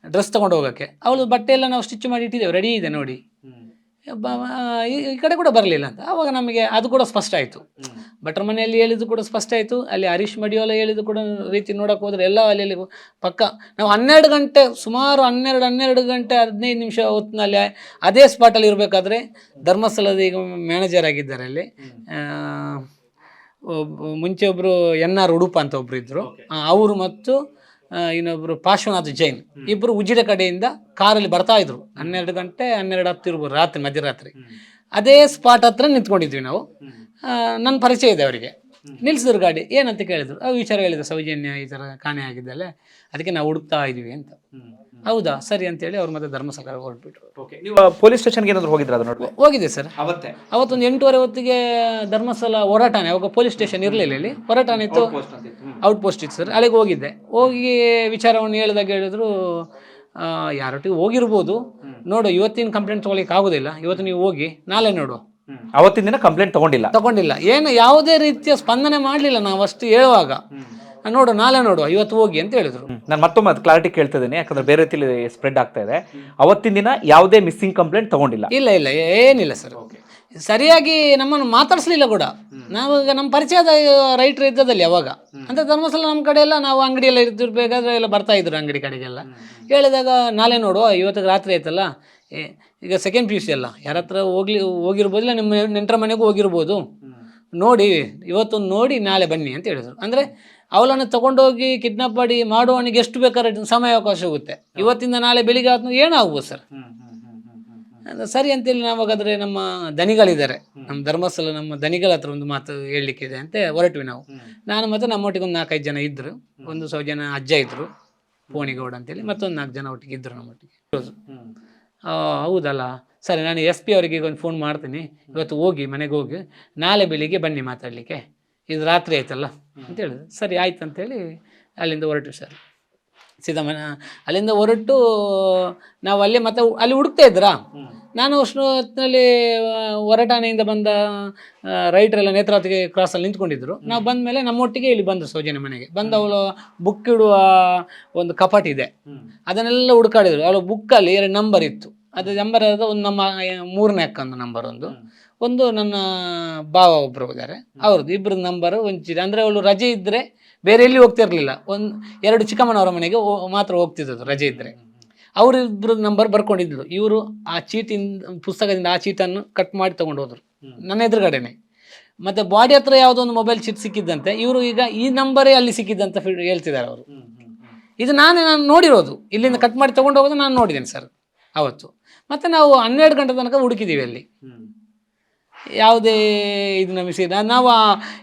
B: ಡ್ರೆಸ್ ತೊಗೊಂಡು ಹೋಗೋಕ್ಕೆ. ಅವಳು ಬಟ್ಟೆ ಎಲ್ಲ ನಾವು ಸ್ಟಿಚ್ ಮಾಡಿ ಇಟ್ಟಿದ್ದೇವೆ ರೆಡಿ ಇದೆ ನೋಡಿ. ಈ ಕಡೆ ಕೂಡ ಬರಲಿಲ್ಲ ಅಂತ. ಆವಾಗ ನಮಗೆ ಅದು ಕೂಡ ಸ್ಪಷ್ಟ ಆಯಿತು. ಭಟ್ರ ಮನೆಯಲ್ಲಿ ಹೇಳಿದ್ದು ಕೂಡ ಸ್ಪಷ್ಟ ಆಯಿತು. ಅಲ್ಲಿ ಹರೀಶ್ ಮಡಿಯೋಲ ಹೇಳಿದ್ದು ಕೂಡ ರೀತಿ ನೋಡೋಕೆ ಹೋದರೆ ಎಲ್ಲ ಅಲ್ಲಿ ಪಕ್ಕ. ನಾವು ಹನ್ನೆರಡು ಗಂಟೆ ಸುಮಾರು ಹನ್ನೆರಡು ಹನ್ನೆರಡು ಗಂಟೆ ಹದಿನೈದು ನಿಮಿಷ ಹೊತ್ತಿನಲ್ಲಿ ಅದೇ ಸ್ಪಾಟಲ್ಲಿ ಇರಬೇಕಾದ್ರೆ ಧರ್ಮಸ್ಥಳದ ಈಗ ಮ್ಯಾನೇಜರ್ ಆಗಿದ್ದಾರೆ ಅಲ್ಲಿ. ಒಬ್ಬ- ಮುಂಚೆ ಒಬ್ಬರು ಎನ್ ಆರ್ ಉಡುಪ ಅಂತ ಒಬ್ಬರು ಇದ್ದರು ಅವರು ಮತ್ತು ಆ, ಇನ್ನೊಬ್ರು ಪಾರ್ಶ್ವನಾಥ್ ಜೈನ್. ಇಬ್ಬರು ಉಜಿರೆ ಕಡೆಯಿಂದ ಕಾರಲ್ಲಿ ಬರ್ತಾ ಇದ್ರು. ಹನ್ನೆರಡು ಗಂಟೆ ಹನ್ನೆರಡು ಹತ್ತು ಇರ್ಬೋದು ರಾತ್ರಿ ಮಧ್ಯರಾತ್ರಿ. ಅದೇ ಸ್ಪಾಟ್ ಹತ್ರ ನಿಂತ್ಕೊಂಡಿದ್ವಿ ನಾವು. ನನ್ನ ಪರಿಚಯ ಇದೆ ಅವರಿಗೆ. ನಿಲ್ಸಿದ್ರು ಗಾಡಿ ಏನಂತ ಕೇಳಿದ್ರು? ಆ ವಿಚಾರ ಹೇಳಿದ್ರು ಸೌಜನ್ಯ ಈ ಥರ ಕಾಣೆ ಆಗಿದ್ದಲ್ಲ ಅದಕ್ಕೆ ನಾವು ಹುಡುಕ್ತಾ ಇದೀವಿ ಅಂತ. ಹೌದಾ? ಸರಿ ಅಂತೇಳಿ ಅವ್ರು ಮತ್ತೆ ಧರ್ಮಸ್ಥಳ ಹೊರಟ್ಬಿಟ್ರು.
A: ನೀವು ಪೊಲೀಸ್ ಸ್ಟೇಷನ್ಗೆ ಏನಾದ್ರು ಹೋಗಿದ್ರೆ ಅದ್ರ ನೋಡಿ
B: ಹೋಗಿದೆ ಸರ್.
A: ಅವತ್ತೆ?
B: ಅವತ್ತೊಂದು ಎಂಟೂವರೆ ಹೊತ್ತಿಗೆ ಧರ್ಮಸ್ಥಳ ಹೊರಟಾನೆ ಅವಾಗ ಪೊಲೀಸ್ ಸ್ಟೇಷನ್ ಇರಲಿಲ್ಲ ಇಲ್ಲಿ. ಹೊರಟಾನೆ ಇತ್ತು. ಔಟ್ ಪೋಸ್ಟ್ ಇತ್ತು ಸರ್. ಅಲ್ಲಿಗೆ ಹೋಗಿದ್ದೆ. ಹೋಗಿ ವಿಚಾರವನ್ನು ಹೇಳಿದಾಗ ಹೇಳಿದ್ರು ಯಾರೊಟ್ಟಿಗೆ ಹೋಗಿರ್ಬೋದು. ನೋಡು ಇವತ್ತಿನ ಕಂಪ್ಲೇಂಟ್ ತೊಗೊಳಿಕ್ಕೆ ಆಗೋದಿಲ್ಲ. ಇವತ್ತು ನೀವು ಹೋಗಿ ನಾಳೆ ನೋಡು
A: ಅವತ್ತಿನ ದಿನ ಕಂಪ್ಲೇಂಟ್ ತಗೊಂಡಿಲ್ಲ.
B: ತಗೊಂಡಿಲ್ಲ. ಏನು ಯಾವುದೇ ರೀತಿಯ ಸ್ಪಂದನೆ ಮಾಡಲಿಲ್ಲ ನಾವು ಅಷ್ಟು ಹೇಳುವಾಗ. ನೋಡು ನಾಳೆ ನೋಡು ಇವತ್ತು ಹೋಗಿ ಅಂತ ಹೇಳಿದ್ರು.
A: ನಾನು ಮತ್ತೊಮ್ಮೆ ಅದು ಕ್ಲಾರಿಟಿ ಕೇಳ್ತಿದ್ದೀನಿ ಯಾಕಂದ್ರೆ ಬೇರೆ ರೀತಿಲಿ ಸ್ಪ್ರೆಡ್ ಆಗ್ತಾ ಇದೆ. ಅವತ್ತಿನ ದಿನ ಯಾವುದೇ ಮಿಸ್ಸಿಂಗ್ ಕಂಪ್ಲೇಂಟ್ ತಗೊಂಡಿಲ್ಲ.
B: ಇಲ್ಲ ಇಲ್ಲ ಏನಿಲ್ಲ ಸರ್. ಸರಿಯಾಗಿ ನಮ್ಮನ್ನು ಮಾತಾಡಿಸ್ಲಿಲ್ಲ ಕೂಡ. ನಾವು ಈಗ ನಮ್ಮ ಪರಿಚಯದ ರೈಟ್ರ್ ಇದ್ದದಲ್ಲಿ ಯಾವಾಗ ಅಂತ ಧರ್ಮಸ್ಥಳ ನಮ್ಮ ಕಡೆ ಎಲ್ಲ ನಾವು ಅಂಗಡಿಯೆಲ್ಲ ಇರ್ತಿರ್ಬೇಕಾದ್ರೆ ಎಲ್ಲ ಬರ್ತಾ ಇದ್ರು ಅಂಗಡಿ ಕಡೆಗೆಲ್ಲ. ಹೇಳಿದಾಗ ನಾಳೆ ನೋಡು ಇವತ್ತಿಗೆ ರಾತ್ರಿ ಆಯ್ತಲ್ಲ? ಏ, ಈಗ ಸೆಕೆಂಡ್ ಪಿ ಯು ಸಿ ಅಲ್ಲ. ಯಾರ ಹತ್ರ ಹೋಗ್ಲಿ ಹೋಗಿರ್ಬೋದು ಇಲ್ಲ ನಿಮ್ಮ ನೆಂಟರ ಮನೆಗೂ ಹೋಗಿರ್ಬೋದು. ನೋಡಿ ಇವತ್ತು ನೋಡಿ ನಾಳೆ ಬನ್ನಿ ಅಂತ ಹೇಳಿದರು. ಅಂದರೆ ಅವಳನ್ನು ತೊಗೊಂಡೋಗಿ ಕಿಡ್ನಾಪ್ ಮಾಡಿ ಮಾಡುವವನಿಗೆ ಎಷ್ಟು ಬೇಕಾದ್ರೆ ಸಮಯಾವಕಾಶ ಹೋಗುತ್ತೆ ಇವತ್ತಿಂದ ನಾಳೆ ಬೆಳಿಗ್ಗೆ ಆದ್ಮೇಲೆ ಏನಾಗ್ಬೋದು ಸರ್? ಅದು ಸರಿ ಅಂತೇಳಿ ನಾವು ಹಾಗಾದ್ರೆ ನಮ್ಮ ದನಿಗಳಿದ್ದಾರೆ. ನಮ್ಮ ಧರ್ಮಸ್ಥಳ ನಮ್ಮ ದನಿಗಳ ಹತ್ರ ಒಂದು ಮಾತು ಹೇಳಲಿಕ್ಕಿದೆ ಅಂತ ಹೊರಟ್ವಿ ನಾವು. ನಾನು ಮತ್ತು ನಮ್ಮೊಟ್ಟಿಗೆ ಒಂದು ನಾಲ್ಕೈದು ಜನ ಇದ್ದರು ಒಂದು ಸಾವಿರ ಜನ ಅಜ್ಜ ಇದ್ದರು ಪೋಣಿಗೌಡ ಅಂತೇಳಿ ಮತ್ತೊಂದು ನಾಲ್ಕು ಜನ ಒಟ್ಟಿಗೆ ಇದ್ದರು ನಮ್ಮೊಟ್ಟಿಗೆ. ಆ, ಹೌದಲ್ಲ. ಸರಿ, ನಾನು ಎಸ್ ಪಿ ಅವರಿಗೆ ಒಂದು ಫೋನ್ ಮಾಡ್ತೀನಿ. ಇವತ್ತು ಹೋಗಿ, ಮನೆಗೆ ಹೋಗಿ. ನಾಳೆ ಬೆಳಿಗ್ಗೆ ಬನ್ನಿ ಮಾತಾಡಲಿಕ್ಕೆ. ಇದು ರಾತ್ರಿ ಆಯ್ತಲ್ಲ ಅಂತ ಹೇಳಿದ್ರು. ಸರಿ, ಆಯ್ತು ಅಂತೇಳಿ ಅಲ್ಲಿಂದ ಹೊರಟು ಸರ್. ಸೀದಾ ಅಲ್ಲಿಂದ ಹೊರಟು, ನಾವು ಅಲ್ಲಿ ಮತ್ತೆ, ಅಲ್ಲಿ ಹುಡುಕ್ತಾ ಇದ್ರಾ? ನಾನು ಅಷ್ಟು ಹೊತ್ತಿನಲ್ಲಿ ಹೊರಟಾಣೆಯಿಂದ ಬಂದ ರೈಟ್ರೆಲ್ಲ ನೇತ್ರಾವತಿಗೆ ಕ್ರಾಸಲ್ಲಿ ನಿಂತ್ಕೊಂಡಿದ್ರು. ನಾವು ಬಂದ ಮೇಲೆ ನಮ್ಮೊಟ್ಟಿಗೆ ಇಲ್ಲಿ ಬಂದರು ಸೌಜನ್ಯ ಮನೆಗೆ. ಬಂದು ಅವಳು ಬುಕ್ ಇಡುವ ಒಂದು ಕಪಾಟಿದೆ ಇದೆ. ಅದನ್ನೆಲ್ಲ ಹುಡುಕಾಡಿದ್ರು. ಅವಳು ಬುಕ್ಕಲ್ಲಿ ಎರಡು ನಂಬರ್ ಇತ್ತು. ಅದು ನಂಬರ್ ಅದು ಒಂದು ನಮ್ಮ ಮೂರನೇ ಅಕ್ಕಂದು ನಂಬರ್ ಒಂದು. ಒಂದು ನನ್ನ ಭಾವ ಒಬ್ಬರು ಇದ್ದಾರೆ. ಅವ್ರದ್ದು ಇಬ್ಬರ ನಂಬರ್ ಒಂಚಿದೆ. ಅಂದರೆ ಅವಳು ರಜೆ ಇದ್ದರೆ ಬೇರೆ ಎಲ್ಲಿ ಹೋಗ್ತಿರ್ಲಿಲ್ಲ. ಒಂದು ಎರಡು ಚಿಕ್ಕಮ್ಮನವರ ಮನೆಗೆ ಮಾತ್ರ ಹೋಗ್ತಿದ್ದದು ರಜೆ ಇದ್ದರೆ ಅವರಿಬ್ಬರು ನಂಬರ್ ಬರ್ಕೊಂಡಿದ್ರು ಇವರು ಆ ಚೀಟಿಂದ ಪುಸ್ತಕದಿಂದ ಆ ಚೀಟನ್ನು ಕಟ್ ಮಾಡಿ ತಗೊಂಡು ಹೋದ್ರು ನನ್ನ ಎದುರುಗಡೆನೆ. ಮತ್ತೆ ಬಾಡಿ ಹತ್ರ ಯಾವುದೋ ಒಂದು ಮೊಬೈಲ್ ಚೀಟ್ ಸಿಕ್ಕಿದ್ದಂತೆ ಇವರು ಈಗ ಈ ನಂಬರೇ ಅಲ್ಲಿ ಸಿಕ್ಕಿದ್ದಂತ ಹೇಳ್ತಿದ್ದಾರೆ ಅವರು. ಇದು ನಾನೇ ನಾನು ನೋಡಿರೋದು. ಇಲ್ಲಿಂದ ಕಟ್ ಮಾಡಿ ತಗೊಂಡು ಹೋಗೋದು ನಾನು ನೋಡಿದ್ದೇನೆ ಸರ್ ಅವತ್ತು. ಮತ್ತೆ ನಾವು ಹನ್ನೆರಡು ಗಂಟೆ ತನಕ ಹುಡುಕಿದ್ದೀವಿ ಅಲ್ಲಿ. ಯಾವುದೇ ಇದು ನಮಗೆ ನಾವು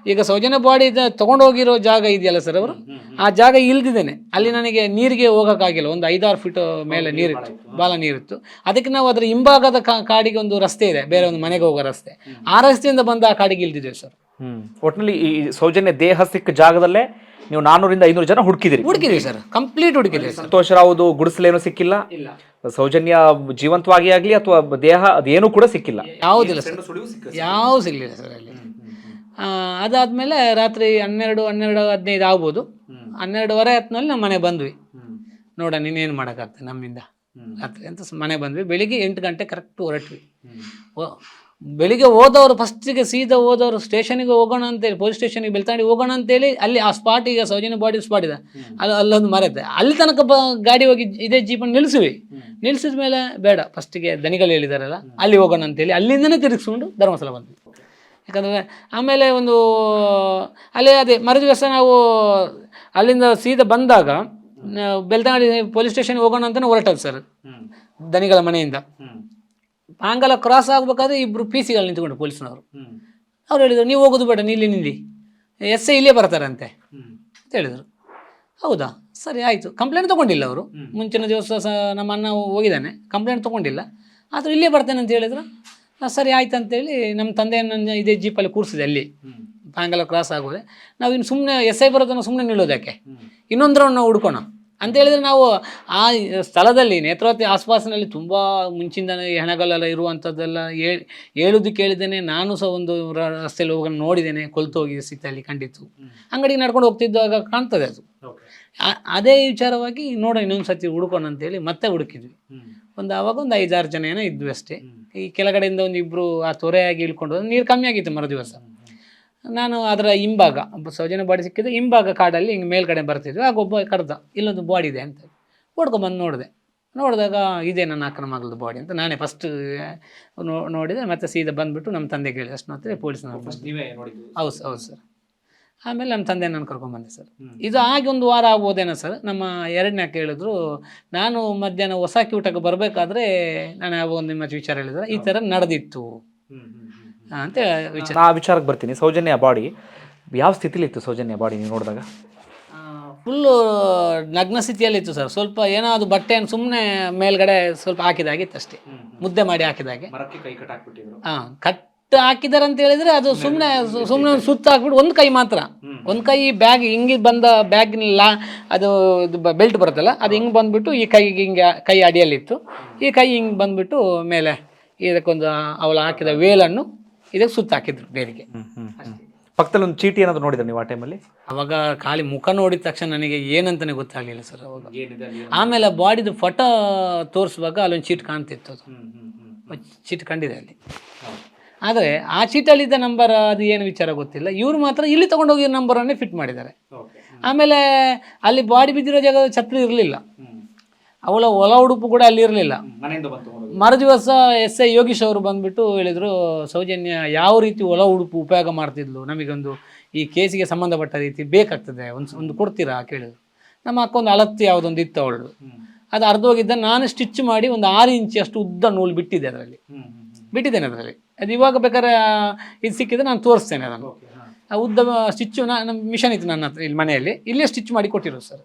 B: ಈಗ ಸೌಜನ್ಯ ಬಾಡಿ ತೊಗೊಂಡೋಗಿರೋ ಹೋಗಿರೋ ಜಾಗ ಇದೆಯಲ್ಲ ಸರ್ ಅವರು? ಆ ಜಾಗ ಇಲ್ದಿದ್ದೇನೆ. ಅಲ್ಲಿ ನನಗೆ ನೀರಿಗೆ ಹೋಗೋಕ್ಕಾಗಿಲ್ಲ. ಒಂದು ಐದಾರು ಫೀಟ್ ಮೇಲೆ ನೀರಿತ್ತು. ಬಾಲ ನೀರಿತ್ತು. ಅದಕ್ಕೆ ನಾವು ಅದರ ಹಿಂಭಾಗದ ಕಾಡಿಗೆ ಒಂದು ರಸ್ತೆ ಇದೆ. ಬೇರೆ ಒಂದು ಮನೆಗೆ ಹೋಗೋ ರಸ್ತೆ. ಆ ರಸ್ತೆಯಿಂದ ಬಂದು ಆ ಕಾಡಿಗೆ ಇಲ್ದಿದ್ದೇವೆ ಸರ್.
A: ಹ್ಮ್. ಒಟ್ಟಿನಲ್ಲಿ ಈ ಸೌಜನ್ಯ ದೇಹ ಸಿಕ್ಕ ಜಾಗದಲ್ಲೇ ನೀವು ನಾನೂರಿಂದ ಐನೂರು ಜನ ಹುಡುಕಿದಿರಿ.
B: ಹುಡುಕಿದಿರಿ ಸರ್. ಕಂಪ್ಲೀಟ್ ಹುಡುಕಿದಿರಿ ಸರ್.
A: ಸಂತೋಷ ರಾವ್ದು ಗುಡಿಸಲೇನು ಸಿಕ್ಕಿಲ್ಲ.
B: ಇಲ್ಲ.
A: ಸೌಜನ್ಯ ಜೀವಂತವಾಗಿ ಆಗ್ಲಿ ಅಥವಾ ದೇಹ ಅದೇನು ಕೂಡ ಸಿಕ್ಕಿಲ್ಲ.
B: ಯಾವುದಿಲ್ಲ ಸರ್ ಯಾವ ಸಿಗಲಿಲ್ಲ ಸರ್ ಅಲ್ಲಿ. ಆ, ಅದಾದ್ಮೇಲೆ ರಾತ್ರಿ ಹನ್ನೆರಡು ಹನ್ನೆರಡು ಹದಿನೈದು ಆಗ್ಬೋದು. ಹನ್ನೆರಡುವರೆ ಹತ್ತಿನಲ್ಲಿ ನಮ್ಮ ಮನೆ ಬಂದ್ವಿ. ನೋಡ ನೀನೇನು ಮಾಡೋಕ್ಕಾಗ್ತದೆ ನಮ್ಮಿಂದ. ರಾತ್ರಿ ಅಂತ ಸ್- ಮನೆ ಬಂದ್ವಿ. ಬೆಳಿಗ್ಗೆ ಎಂಟು ಗಂಟೆ ಕರೆಕ್ಟ್ ಹೊರಟ್ವಿ. ಓ- ಬೆಳಿಗ್ಗೆ ಹೋದವರು ಫಸ್ಟಿಗೆ ಸೀದಾ ಹೋದವರು ಸ್ಟೇಷನಿಗೆ ಹೋಗೋಣ ಅಂತೇಳಿ ಪೊಲೀಸ್ ಸ್ಟೇಷನ್ಗೆ ಬೆಳ್ತಾಂಡಿ ಹೋಗೋಣ ಅಂತೇಳಿ ಅಲ್ಲಿ ಆ ಸ್ಪಾಟ್ ಈಗ ಸೌಜನ್ಯ ಬಾಡಿ ಸ್ಪಾಟ್ ಇದೆ. ಅಲ್ಲಿ ಅಲ್ಲೊಂದು ಮರೆತೆ ಅಲ್ಲಿ ತನಕ ಬ ಗಾಡಿ ಹೋಗಿ ಇದೇ ಜೀಪನ್ನು ನಿಲ್ಲಿಸಿವಿ ನಿಲ್ಲಿಸಿದ ಮೇಲೆ ಬೇಡ ಫಸ್ಟಿಗೆ ದನಿಗಳು ಹೇಳಿದಾರಲ್ಲ ಅಲ್ಲಿ ಹೋಗೋಣ ಅಂತೇಳಿ ಅಲ್ಲಿಂದನೇ ತಿರುಗಿಸ್ಕೊಂಡು ಧರ್ಮಸ್ಥಳ ಬಂದ್ವಿ. ಯಾಕಂದರೆ ಆಮೇಲೆ ಒಂದು ಅಲ್ಲಿ ಅದೇ ಮರುದಿವಸ ನಾವು ಅಲ್ಲಿಂದ ಸೀದಾ ಬಂದಾಗ ಬೆಳ್ತಾಡಿ ಬೆಳ್ತಂಗಡಿ ಪೊಲೀಸ್ ಸ್ಟೇಷನ್ಗೆ ಹೋಗೋಣ ಅಂತಲೇ ಹೊರಟದ್ದು ಸರ್ ದನಿಗಳ ಮನೆಯಿಂದ. ಪಾಂಗಲ ಕ್ರಾಸ್ ಆಗಬೇಕಾದ್ರೆ ಇಬ್ಬರು ಪಿ ಸಿಗಳು ನಿಂತ್ಕೊಂಡು ಪೊಲೀಸ್ನವರು. ಅವ್ರು ಹೇಳಿದರು ನೀವು ಹೋಗೋದು ಬೇಡ ನೀ ಇಲ್ಲಿ ನಿಲ್ಲಿ. ಎಸ್ ಐ ಇಲ್ಲೇ ಬರ್ತಾರಂತೆ. ಅಂತ ಹೇಳಿದರು. ಹೌದಾ? ಸರಿ ಆಯಿತು. ಕಂಪ್ಲೇಂಟ್ ತೊಗೊಂಡಿಲ್ಲ ಅವರು. ಮುಂಚಿನ ದಿವಸ ಸಹ ನಮ್ಮ ಅಣ್ಣ ಹೋಗಿದ್ದಾನೆ. ಕಂಪ್ಲೇಂಟ್ ತೊಗೊಂಡಿಲ್ಲ. ಆದರೂ ಇಲ್ಲೇ ಬರ್ತಾನೆ ಅಂತ ಹೇಳಿದ್ರು. ಸರಿ ಆಯ್ತು ಅಂತೇಳಿ ನಮ್ಮ ತಂದೆಯನ್ನು ಇದೇ ಜೀಪಲ್ಲಿ ಕೂರಿಸಿದೆ ಅಲ್ಲಿ. ಪಾಂಗಲ ಕ್ರಾಸ್ ಆಗೋದೆ. ನಾವು ಇನ್ನು ಸುಮ್ಮನೆ ಎಸ್ ಐ ಬರೋದನ್ನು ಸುಮ್ಮನೆ ನಿಲ್ಲೋದಕ್ಕೆ. ಇನ್ನೊಂದು ರೌಂಡ್ ನಾವು ಹುಡ್ಕೋಣ. ಅಂತ ಹೇಳಿದ್ರೆ ನಾವು ಆ ಸ್ಥಳದಲ್ಲಿ ನೇತ್ರಾವತಿ ಆಸ್ಪಾಸಿನಲ್ಲಿ ತುಂಬ ಮುಂಚಿಂದ ಹೆಣಗಳೆಲ್ಲ ಇರುವಂಥದ್ದೆಲ್ಲ ಹೇಳಿ ಹೇಳುದು ಕೇಳಿದ್ದೇನೆ. ನಾನು ಸಹ ಒಂದು ರಸ್ತೆಯಲ್ಲಿ ಹೋಗೋಣ ನೋಡಿದ್ದೇನೆ ಕೊಲ್ತು ಹೋಗಿ ಸಿತ್ತಲ್ಲಿ ಕಂಡಿತ್ತು ಅಂಗಡಿಗೆ ನಡ್ಕೊಂಡು ಹೋಗ್ತಿದ್ದಾಗ ಕಾಣ್ತದೆ ಅದು. ಅದೇ ವಿಚಾರವಾಗಿ ನೋಡೋ ಇನ್ನೊಂದು ಸತಿ ಹುಡುಕೋಣ ಅಂತೇಳಿ ಮತ್ತೆ ಹುಡುಕಿದ್ವಿ. ಒಂದು ಆವಾಗ ಒಂದು ಐದಾರು ಜನ ಏನೋ ಇದ್ವಿ ಅಷ್ಟೇ. ಈ ಕೆಳಗಡೆಯಿಂದ ಒಂದು ಇಬ್ಬರು ಆ ತೊರೆಯಾಗಿ ಇಳ್ಕೊಂಡು ನೀರು ಕಮ್ಮಿ ಆಗಿತ್ತು ಮರು ದಿವಸ ನಾನು ಅದರ ಹಿಂಭಾಗ ಸೌಜನ್ಯ ಬಾಡಿ ಸಿಕ್ಕಿದ್ದು ಹಿಂಭಾಗ ಕಾಡಲ್ಲಿ ಹಿಂಗೆ ಮೇಲ್ಗಡೆ ಬರ್ತಿದ್ವಿ. ಆಗ ಒಬ್ಬ ಕರೆದ ಇಲ್ಲೊಂದು ಬಾಡಿ ಇದೆ ಅಂತ ಹೊಡ್ಕೊಂಬಂದು ನೋಡಿದೆ. ನೋಡಿದಾಗ ಇದೇ ನನ್ನ ಅಕ್ಕನ ಮಗಳದ್ದು ಬಾಡಿ ಅಂತ ನಾನೇ ಫಸ್ಟ್ ನೋಡಿದೆ. ಮತ್ತೆ ಸೀದಾ ಬಂದುಬಿಟ್ಟು ನಮ್ಮ ತಂದೆ ಕೇಳಿ ಅಷ್ಟು ಮಾತ್ರ ಪೊಲೀಸ್ನವ್ರು
A: ಫಸ್ಟ್
B: ಹೌದು ಹೌದು ಸರ್. ಆಮೇಲೆ ನಮ್ಮ ತಂದೆ ನಾನು ಕರ್ಕೊಂಡ್ಬಂದೆ ಸರ್. ಇದು ಆಗಿ ಒಂದು ವಾರ ಆಗ್ಬೋದೇನೋ ಸರ್ ನಮ್ಮ ಎರಡನೇ ಕೇಳಿದ್ರು ಹೇಳಿದ್ರು ನಾನು ಮಧ್ಯಾಹ್ನ ಹೊಸ ಊಟಕ್ಕೆ ಬರಬೇಕಾದ್ರೆ ನಾನು ಯಾವ ಒಂದು ನಿಮ್ಮ ವಿಚಾರ ಹೇಳಿದ್ರೆ ಈ ಥರ ನಡೆದಿತ್ತು. ಅಂತ ವಿಚಾರ.
A: ಆ ವಿಚಾರಕ್ಕೆ ಬರ್ತೀನಿ. ಸೌಜನ್ಯ ಬಾಡಿ ಯಾವ ಸ್ಥಿತಿಲಿ ಇತ್ತು ಸೌಜನ್ಯ ಬಾಡಿ ನೀವು ನೋಡಿದಾಗ?
B: ಫುಲ್ಲು ನಗ್ನ ಸ್ಥಿತಿಯಲ್ಲಿತ್ತು ಸರ್. ಸ್ವಲ್ಪ ಏನೋ ಅದು ಬಟ್ಟೆಯನ್ನು ಸುಮ್ಮನೆ ಮೇಲ್ಗಡೆ ಸ್ವಲ್ಪ ಹಾಕಿದಾಗಿತ್ತು ಅಷ್ಟೇ. ಮುದ್ದೆ ಮಾಡಿ ಹಾಕಿದಾಗೆ
A: ಕೈ
B: ಹಾಂ ಕಟ್ ಹಾಕಿದ್ದಾರೆ ಅಂತ ಹೇಳಿದ್ರೆ ಅದು ಸುಮ್ಮನೆ ಸುಮ್ಮನೆ ಒಂದು ಸುತ್ತ ಹಾಕ್ಬಿಟ್ಟು. ಒಂದು ಕೈ ಮಾತ್ರ. ಒಂದು ಕೈ ಬ್ಯಾಗ್ ಹಿಂಗೆ ಬಂದ ಬ್ಯಾಗ್ನಿಲ್ಲ ಅದು ಬೆಲ್ಟ್ ಬರುತ್ತಲ್ಲ ಅದು ಹಿಂಗೆ ಬಂದ್ಬಿಟ್ಟು ಈ ಕೈಗೆ ಹಿಂಗೆ ಕೈ ಅಡಿಯಲ್ಲಿತ್ತು. ಈ ಕೈ ಹಿಂಗೆ ಬಂದ್ಬಿಟ್ಟು ಮೇಲೆ ಇದಕ್ಕೊಂದು ಅವಳು ಹಾಕಿದ ವೇಲನ್ನು ಇದಕ್ಕೆ ಸುತ್ತ ಹಾಕಿದ್ರು ಬೇರಿಗೆ.
A: ಪಕ್ಕದಲ್ಲಿ ಒಂದು ಚೀಟಿ ಏನಾದ್ರು ನೋಡಿದ್ರೆ ನೀವು ಆ ಟೈಮಲ್ಲಿ
B: ಅವಾಗ ಖಾಲಿ ಮುಖ ನೋಡಿದ ತಕ್ಷಣ ನನಗೆ ಏನಂತಾನೆ ಗೊತ್ತಾಗಲಿಲ್ಲ ಸರ್ ಅವಾಗ. ಆಮೇಲೆ ಬಾಡಿದು ಫೋಟೋ ತೋರಿಸುವಾಗ ಅಲ್ಲೊಂದು ಚೀಟ್ ಕಾಣ್ತಿತ್ತು ಅದು. ಚೀಟ್ ಕಂಡಿದೆ ಅಲ್ಲಿ. ಆದರೆ ಆ ಚೀಟಲ್ಲಿದ್ದ ನಂಬರ್ ಅದು ಏನು ವಿಚಾರ ಗೊತ್ತಿಲ್ಲ. ಇವರು ಮಾತ್ರ ಇಲ್ಲಿ ತೊಗೊಂಡೋಗಿ ನಂಬರನ್ನೇ ಫಿಟ್ ಮಾಡಿದ್ದಾರೆ. ಆಮೇಲೆ ಅಲ್ಲಿ ಬಾಡಿ ಬಿದ್ದಿರೋ ಜಾಗದ ಛತ್ರಿ ಇರಲಿಲ್ಲ. ಅವಳ ಒಲ ಉಡುಪು ಕೂಡ ಅಲ್ಲಿ ಇರಲಿಲ್ಲ
A: ಮನೆಯಿಂದ ಬಂತು
B: ಮರು ದಿವಸ ಎಸ್ ಐ ಯೋಗೀಶ್ ಅವರು ಬಂದ್ಬಿಟ್ಟು ಹೇಳಿದರು ಸೌಜನ್ಯ ಯಾವ ರೀತಿ ಒಲ ಉಡುಪು ಉಪಯೋಗ ಮಾಡ್ತಿದ್ಲು? ನಮಗೊಂದು ಈ ಕೇಸಿಗೆ ಸಂಬಂಧಪಟ್ಟ ರೀತಿ ಬೇಕಾಗ್ತದೆ. ಒಂದು ಒಂದು ಕೊಡ್ತೀರಾ ಕೇಳಿದ್ರು. ನಮ್ಮ ಅಕ್ಕ ಒಂದು ಅಳತ್ತು ಯಾವುದೊಂದು ಇತ್ತು ಅವಳು ಅದು ಅರ್ಧೋಗಿದ್ದ ನಾನು ಸ್ಟಿಚ್ ಮಾಡಿ ಒಂದು ಆರು ಅಷ್ಟು ಉದ್ದ ನೂಲು ಬಿಟ್ಟಿದೆ ಅದರಲ್ಲಿ. ಬಿಟ್ಟಿದ್ದೇನೆ ಅದರಲ್ಲಿ. ಅದು ಇವಾಗ ಬೇಕಾದ್ರೆ ಇದು ಸಿಕ್ಕಿದ್ರೆ ನಾನು ತೋರಿಸ್ತೇನೆ ಅದನ್ನು. ಆ ಉದ್ದ ಸ್ಟಿಚ್ಚು ನಮ್ಮ ಮಿಷನ್ ಇತ್ತು ನನ್ನ ಹತ್ರ ಇಲ್ಲಿ ಮನೆಯಲ್ಲಿ. ಇಲ್ಲೇ ಸ್ಟಿಚ್ ಮಾಡಿ ಕೊಟ್ಟಿರೋದು ಸರ್.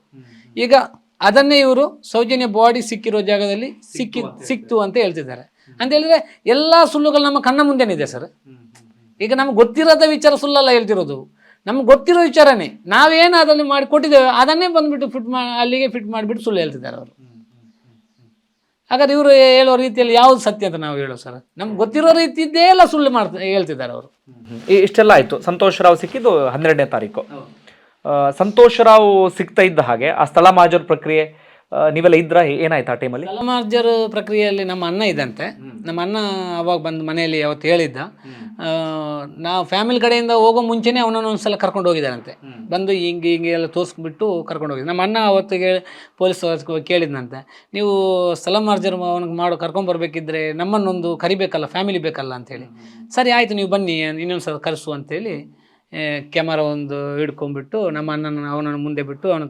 B: ಈಗ ಅದನ್ನೇ ಇವರು ಸೌಜನ್ಯ ಬಾಡಿ ಸಿಕ್ಕಿರೋ ಜಾಗದಲ್ಲಿ ಸಿಕ್ಕಿ ಸಿಕ್ತು ಅಂತ ಹೇಳ್ತಿದ್ದಾರೆ. ಅಂತ ಹೇಳಿದ್ರೆ ಎಲ್ಲ ಸುಳ್ಳುಗಳು ನಮ್ಮ ಕಣ್ಣ ಮುಂದೆನಿದೆ ಸರ್. ಈಗ ನಮ್ಗೆ ಗೊತ್ತಿರೋದ ವಿಚಾರ ಸುಳ್ಳಲ್ಲ ಹೇಳ್ತಿರೋದು. ನಮ್ಗೆ ಗೊತ್ತಿರೋ ವಿಚಾರನೇ. ನಾವೇನು ಅದನ್ನು ಮಾಡಿ ಕೊಟ್ಟಿದ್ದೇವೆ ಅದನ್ನೇ ಬಂದ್ಬಿಟ್ಟು ಫಿಟ್ ಮಾ ಅಲ್ಲಿಗೆ ಫಿಟ್ ಮಾಡಿಬಿಟ್ಟು ಸುಳ್ಳು ಹೇಳ್ತಿದ್ದಾರೆ ಅವರು. ಹಾಗಾದ್ರೆ ಇವರು ಹೇಳೋ ರೀತಿಯಲ್ಲಿ ಯಾವ್ದು ಸತ್ಯ ಅಂತ ನಾವು ಹೇಳೋ ಸರ್? ನಮ್ಗೆ ಗೊತ್ತಿರೋ ರೀತಿದ್ದೇ ಎಲ್ಲ ಸುಳ್ಳು ಮಾಡ್ತಾ ಹೇಳ್ತಿದ್ದಾರೆ ಅವರು.
A: ಇಷ್ಟೆಲ್ಲ ಆಯ್ತು. ಸಂತೋಷ್ ರಾವ್ ಸಿಕ್ಕಿದ್ದು ಹನ್ನೆರಡನೇ ತಾರೀಕು. ಆ, ಸಂತೋಷ್ ರಾವ್ ಸಿಗ್ತಾ ಇದ್ದ ಹಾಗೆ ಆ ಸ್ಥಳ ಮಾರ್ಜರ್ ಪ್ರಕ್ರಿಯೆ ಆ, ನೀವೆಲ್ಲ ಇದ್ರ? ಏನಾಯ್ತು ಆ ಟೈಮಲ್ಲಿ
B: ಕಲಮಾರ್ಜರ್ ಪ್ರಕ್ರಿಯೆಯಲ್ಲಿ ನಮ್ಮ ಅಣ್ಣ ಇದ್ದಂತೆ. ನಮ್ಮ ಅಣ್ಣ ಅವಾಗ ಬಂದು ಮನೆಯಲ್ಲಿ ಅವತ್ತು ಹೇಳಿದ್ದ. ಆ, ನಾವು ಫ್ಯಾಮಿಲಿ ಕಡೆಯಿಂದ ಹೋಗೋ ಮುಂಚೆನೇ ಅವನನ್ನು ಒಂದ್ಸಲ ಕರ್ಕೊಂಡು ಹೋಗಿದ್ದಾರಂತೆ. ಬಂದು ಹಿಂಗೆ ಹಿಂಗೆ ಎಲ್ಲ ತೋರಿಸ್ಬಿಟ್ಟು ಕರ್ಕೊಂಡು ಹೋಗಿದ್ದ. ನಮ್ಮ ಅಣ್ಣ ಅವತ್ತಿಗೆ ಪೊಲೀಸ್ ಕೇಳಿದ್ನಂತೆ. ನೀವು ಸ್ಥಳ ಮಾರ್ಜರ್ ಅವನಿಗೆ ಮಾಡೋ ಕರ್ಕೊಂಬರ್ಬೇಕಿದ್ರೆ ನಮ್ಮನ್ನೊಂದು ಕರಿಬೇಕಲ್ಲ ಫ್ಯಾಮಿಲಿ ಬೇಕಲ್ಲ ಅಂತೇಳಿ ಸರಿ ಆಯಿತು ನೀವು ಬನ್ನಿ ಇನ್ನೊಂದು ಸಲ ಕರೆಸು ಅಂತೇಳಿ ಕ್ಯಾಮರಾ ಒಂದು ಹಿಡ್ಕೊಂಡ್ಬಿಟ್ಟು ನಮ್ಮ ಅಣ್ಣನ ಅವನನ್ನು ಮುಂದೆ ಬಿಟ್ಟು ಅವನ